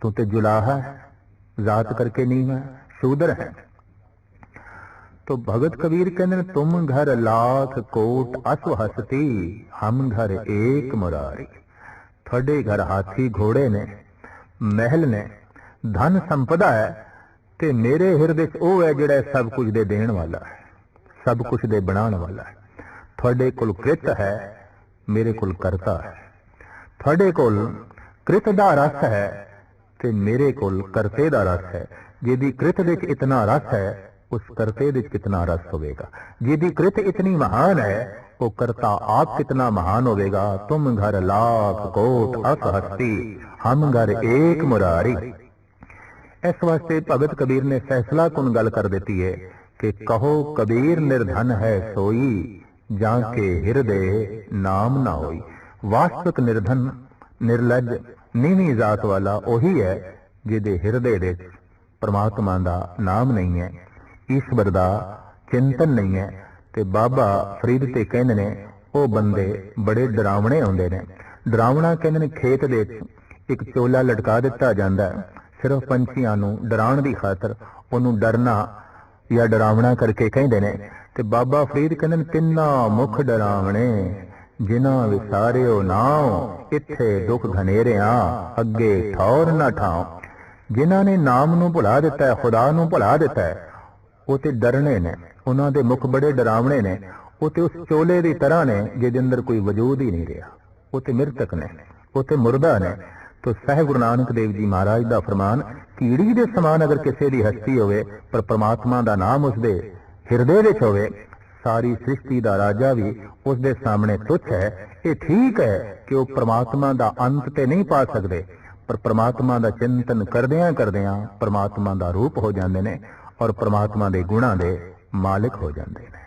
ਤੂੰ ਤੇ ਜੁਲਾਹਾ ਜ਼ਾਤ ਕਰਕੇ ਨਹੀਂ ਹੈ ਸ਼ੂਦਰ ਹੈ। ਤੋ ਭਗਤ ਕਬੀਰ ਕਹਿੰਦੇ ਤੁਮ ਘਰ ਲਾਖ ਕੋਟ ਅਸੁ ਹਸਤੀ ਹਮ ਘਰ ਏਕ ਮੁਰਾਰੀ ਤੁਹਾਡੇ ਘਰ ਹਾਥੀ ਘੋੜੇ ਨੇ ਮਹਿਲ ਨੇ ਧਨ ਸੰਪਦਾ ਹੈ ਤੇ ਮੇਰੇ ਹਿਰਦੇ 'ਚ ਉਹ ਹੈ ਜਿਹੜਾ ਸਭ ਕੁਝ ਦੇ ਦੇਣ ਵਾਲਾ ਹੈ ਸਭ ਕੁਝ ਦੇ ਬਣਾਉਣ ਵਾਲਾ ਹੈ ਤੁਹਾਡੇ ਕੋਲ ਕ੍ਰਿਤ ਹੈ ਮੇਰੇ ਕੋਲ ਕਰਤਾ ਹੈ ਤੁਹਾਡੇ ਕੋਲ ਕ੍ਰਿਤ ਦਾ ਰਸ ਹੈ ਤੇ ਮੇਰੇ ਕੋਲ ਕਰਤੇ ਦਾ ਰਸ ਹੈ ਜਿਹਦੀ ਕ੍ਰਿਤ ਵਿੱਚ ਇਤਨਾ ਰਸ ਹੈ ਉਸ ਕਰਤੇ ਵਿੱਚ ਕਿਤਨਾ ਰਸ ਹੋਵੇਗਾ ਜਿਹਦੀ ਕ੍ਰਿਤ ਇਤਨੀ ਮਹਾਨ ਹੈ ਉਹ ਕਰਤਾ ਆਪ ਕਿਤਨਾ ਮਹਾਨ ਹੋਵੇਗਾ ਤੁਮ ਘਰ ਲਾਖ ਕੋਟ ਅਸ ਹਸਤੀ ਹਮ ਘਰ ਏਕ ਮੁਰਾਰੀ ਇਸ ਵਾਸਤੇ ਭਗਤ ਕਬੀਰ ਨੇ ਫੈਸਲਾ ਕੁਨ ਗੱਲ ਕਰ ਦਿੱਤੀ ਹੈ ਕਿ ਕਹੋ ਕਬੀਰ ਨਿਰਧਨ ਹੈ ਸੋਈ ਜਾਂ ਕੇ ਹਿਰਦੇ ਨਾਮ ਨਾ ਹੋਈ ਵਾਸਤਵਿਕ ਨਿਰਧਨ ਨਿਰਲਜ ਨੀਵੀਂ ਜ਼ਾਤ ਵਾਲਾ ਉਹੀ ਹੈ ਜਿਹਦੇ ਹਿਰਦੇ ਵਿੱਚ ਪਰਮਾਤਮਾ ਦਾ ਨਾਮ ਨਹੀਂ ਹੈ ਈਸ਼ਵਰ ਦਾ ਚਿੰਤਨ ਨਹੀਂ ਹੈ ਤੇ ਬਾਬਾ ਫਰੀਦ ਤੇ ਕਹਿੰਦੇ ਨੇ, ਉਹ ਬੰਦੇ ਬੜੇ ਡਰਾਵਣੇ ਹੁੰਦੇ ਨੇ। ਡਰਾਵਣਾ ਕਹਿੰਦੇ ਨੇ, ਖੇਤ ਦੇ ਇੱਕ ਚੋਲਾ ਲਟਕਾ ਦਿੱਤਾ ਜਾਂਦਾ ਹੈ। ਸਿਰਫ ਪੰਛੀਆਂ ਨੂੰ ਡਰਾਉਣ ਦੀ ਖਾਤਰ ਉਹਨੂੰ ਡਰਨਾ ਜਾਂ ਡਰਾਵਣਾ ਕਰਕੇ ਕਹਿੰਦੇ ਨੇ ਤੇ ਬਾਬਾ ਫਰੀਦ ਕਹਿੰਦੇ ਨੇ, ਤਿੰਨਾ ਮੁਖ ਡਰਾਵਣੇ, ਜਿਨ੍ਹਾਂ ਵਿਸਾਰਿਓ ਨਾਉ, ਇੱਥੇ ਦੁੱਖ ਘਨੇਰਿਆਂ ਅੱਗੇ ਠੌਰ ਨਾ ਠਾਉ। ਜਿਨ੍ਹਾਂ ਨੇ ਨਾਮ ਨੂੰ ਭੁਲਾ ਦਿੱਤਾ ਹੈ, ਖੁਦਾ ਨੂੰ ਭੁਲਾ ਦਿੱਤਾ ਹੈ ਉਹ ਤੇ ਡਰਨੇ ਨੇ, ਉਹਨਾਂ ਦੇ ਮੁਖ ਬੜੇ ਡਰਾਵਣੇ ਨੇ ਉਹ ਤੇ ਉਸ ਚੋਲੇ ਦੀ ਤਰ੍ਹਾਂ ਨੇ ਜਿਹਦੇ ਅੰਦਰ ਕੋਈ ਵਜੂਦ ਹੀ ਨਹੀਂ ਰਿਹਾ। ਉਹ ਤੇ ਮਿਰਤਕ ਨੇ ਉਹ ਤੇ ਮੁਰਦਾ ਨੇ। ਤੋ ਸਹਿਬ ਗੁਰੂ ਨਾਨਕ ਦੇਵ ਜੀ ਮਹਾਰਾਜ ਦਾ ਫਰਮਾਨ, ਕੀੜੀ ਦੇ ਸਮਾਨ ਅਗਰ ਕਿਸੇ ਦੀ ਹਸਤੀ ਹੋਵੇ, ਪਰ ਪ੍ਰਮਾਤਮਾ ਦਾ ਨਾਮ ਉਸਦੇ ਹਿਰਦੇ ਵਿੱਚ ਹੋਵੇ, ਸਾਰੀ ਸ੍ਰਿਸ਼ਟੀ ਦਾ ਰਾਜਾ ਵੀ ਉਸਦੇ ਸਾਹਮਣੇ ਤੁੱਛ ਹੈ। ਇਹ ਠੀਕ ਹੈ ਕਿ ਉਹ ਪ੍ਰਮਾਤਮਾ ਦਾ ਅੰਤ ਤੇ ਨਹੀਂ ਪਾ ਸਕਦੇ, ਪਰ ਪ੍ਰਮਾਤਮਾ ਦਾ ਚਿੰਤਨ ਕਰਦਿਆਂ ਕਰਦਿਆਂ ਪ੍ਰਮਾਤਮਾ ਦਾ ਰੂਪ ਹੋ ਜਾਂਦੇ ਨੇ। ਔਰ ਪ੍ਰਮਾਤਮਾ ਦੇ ਗੁਣਾਂ ਦੇ ਮਾਲਕ ਹੋ ਜਾਂਦੇ ਨੇ।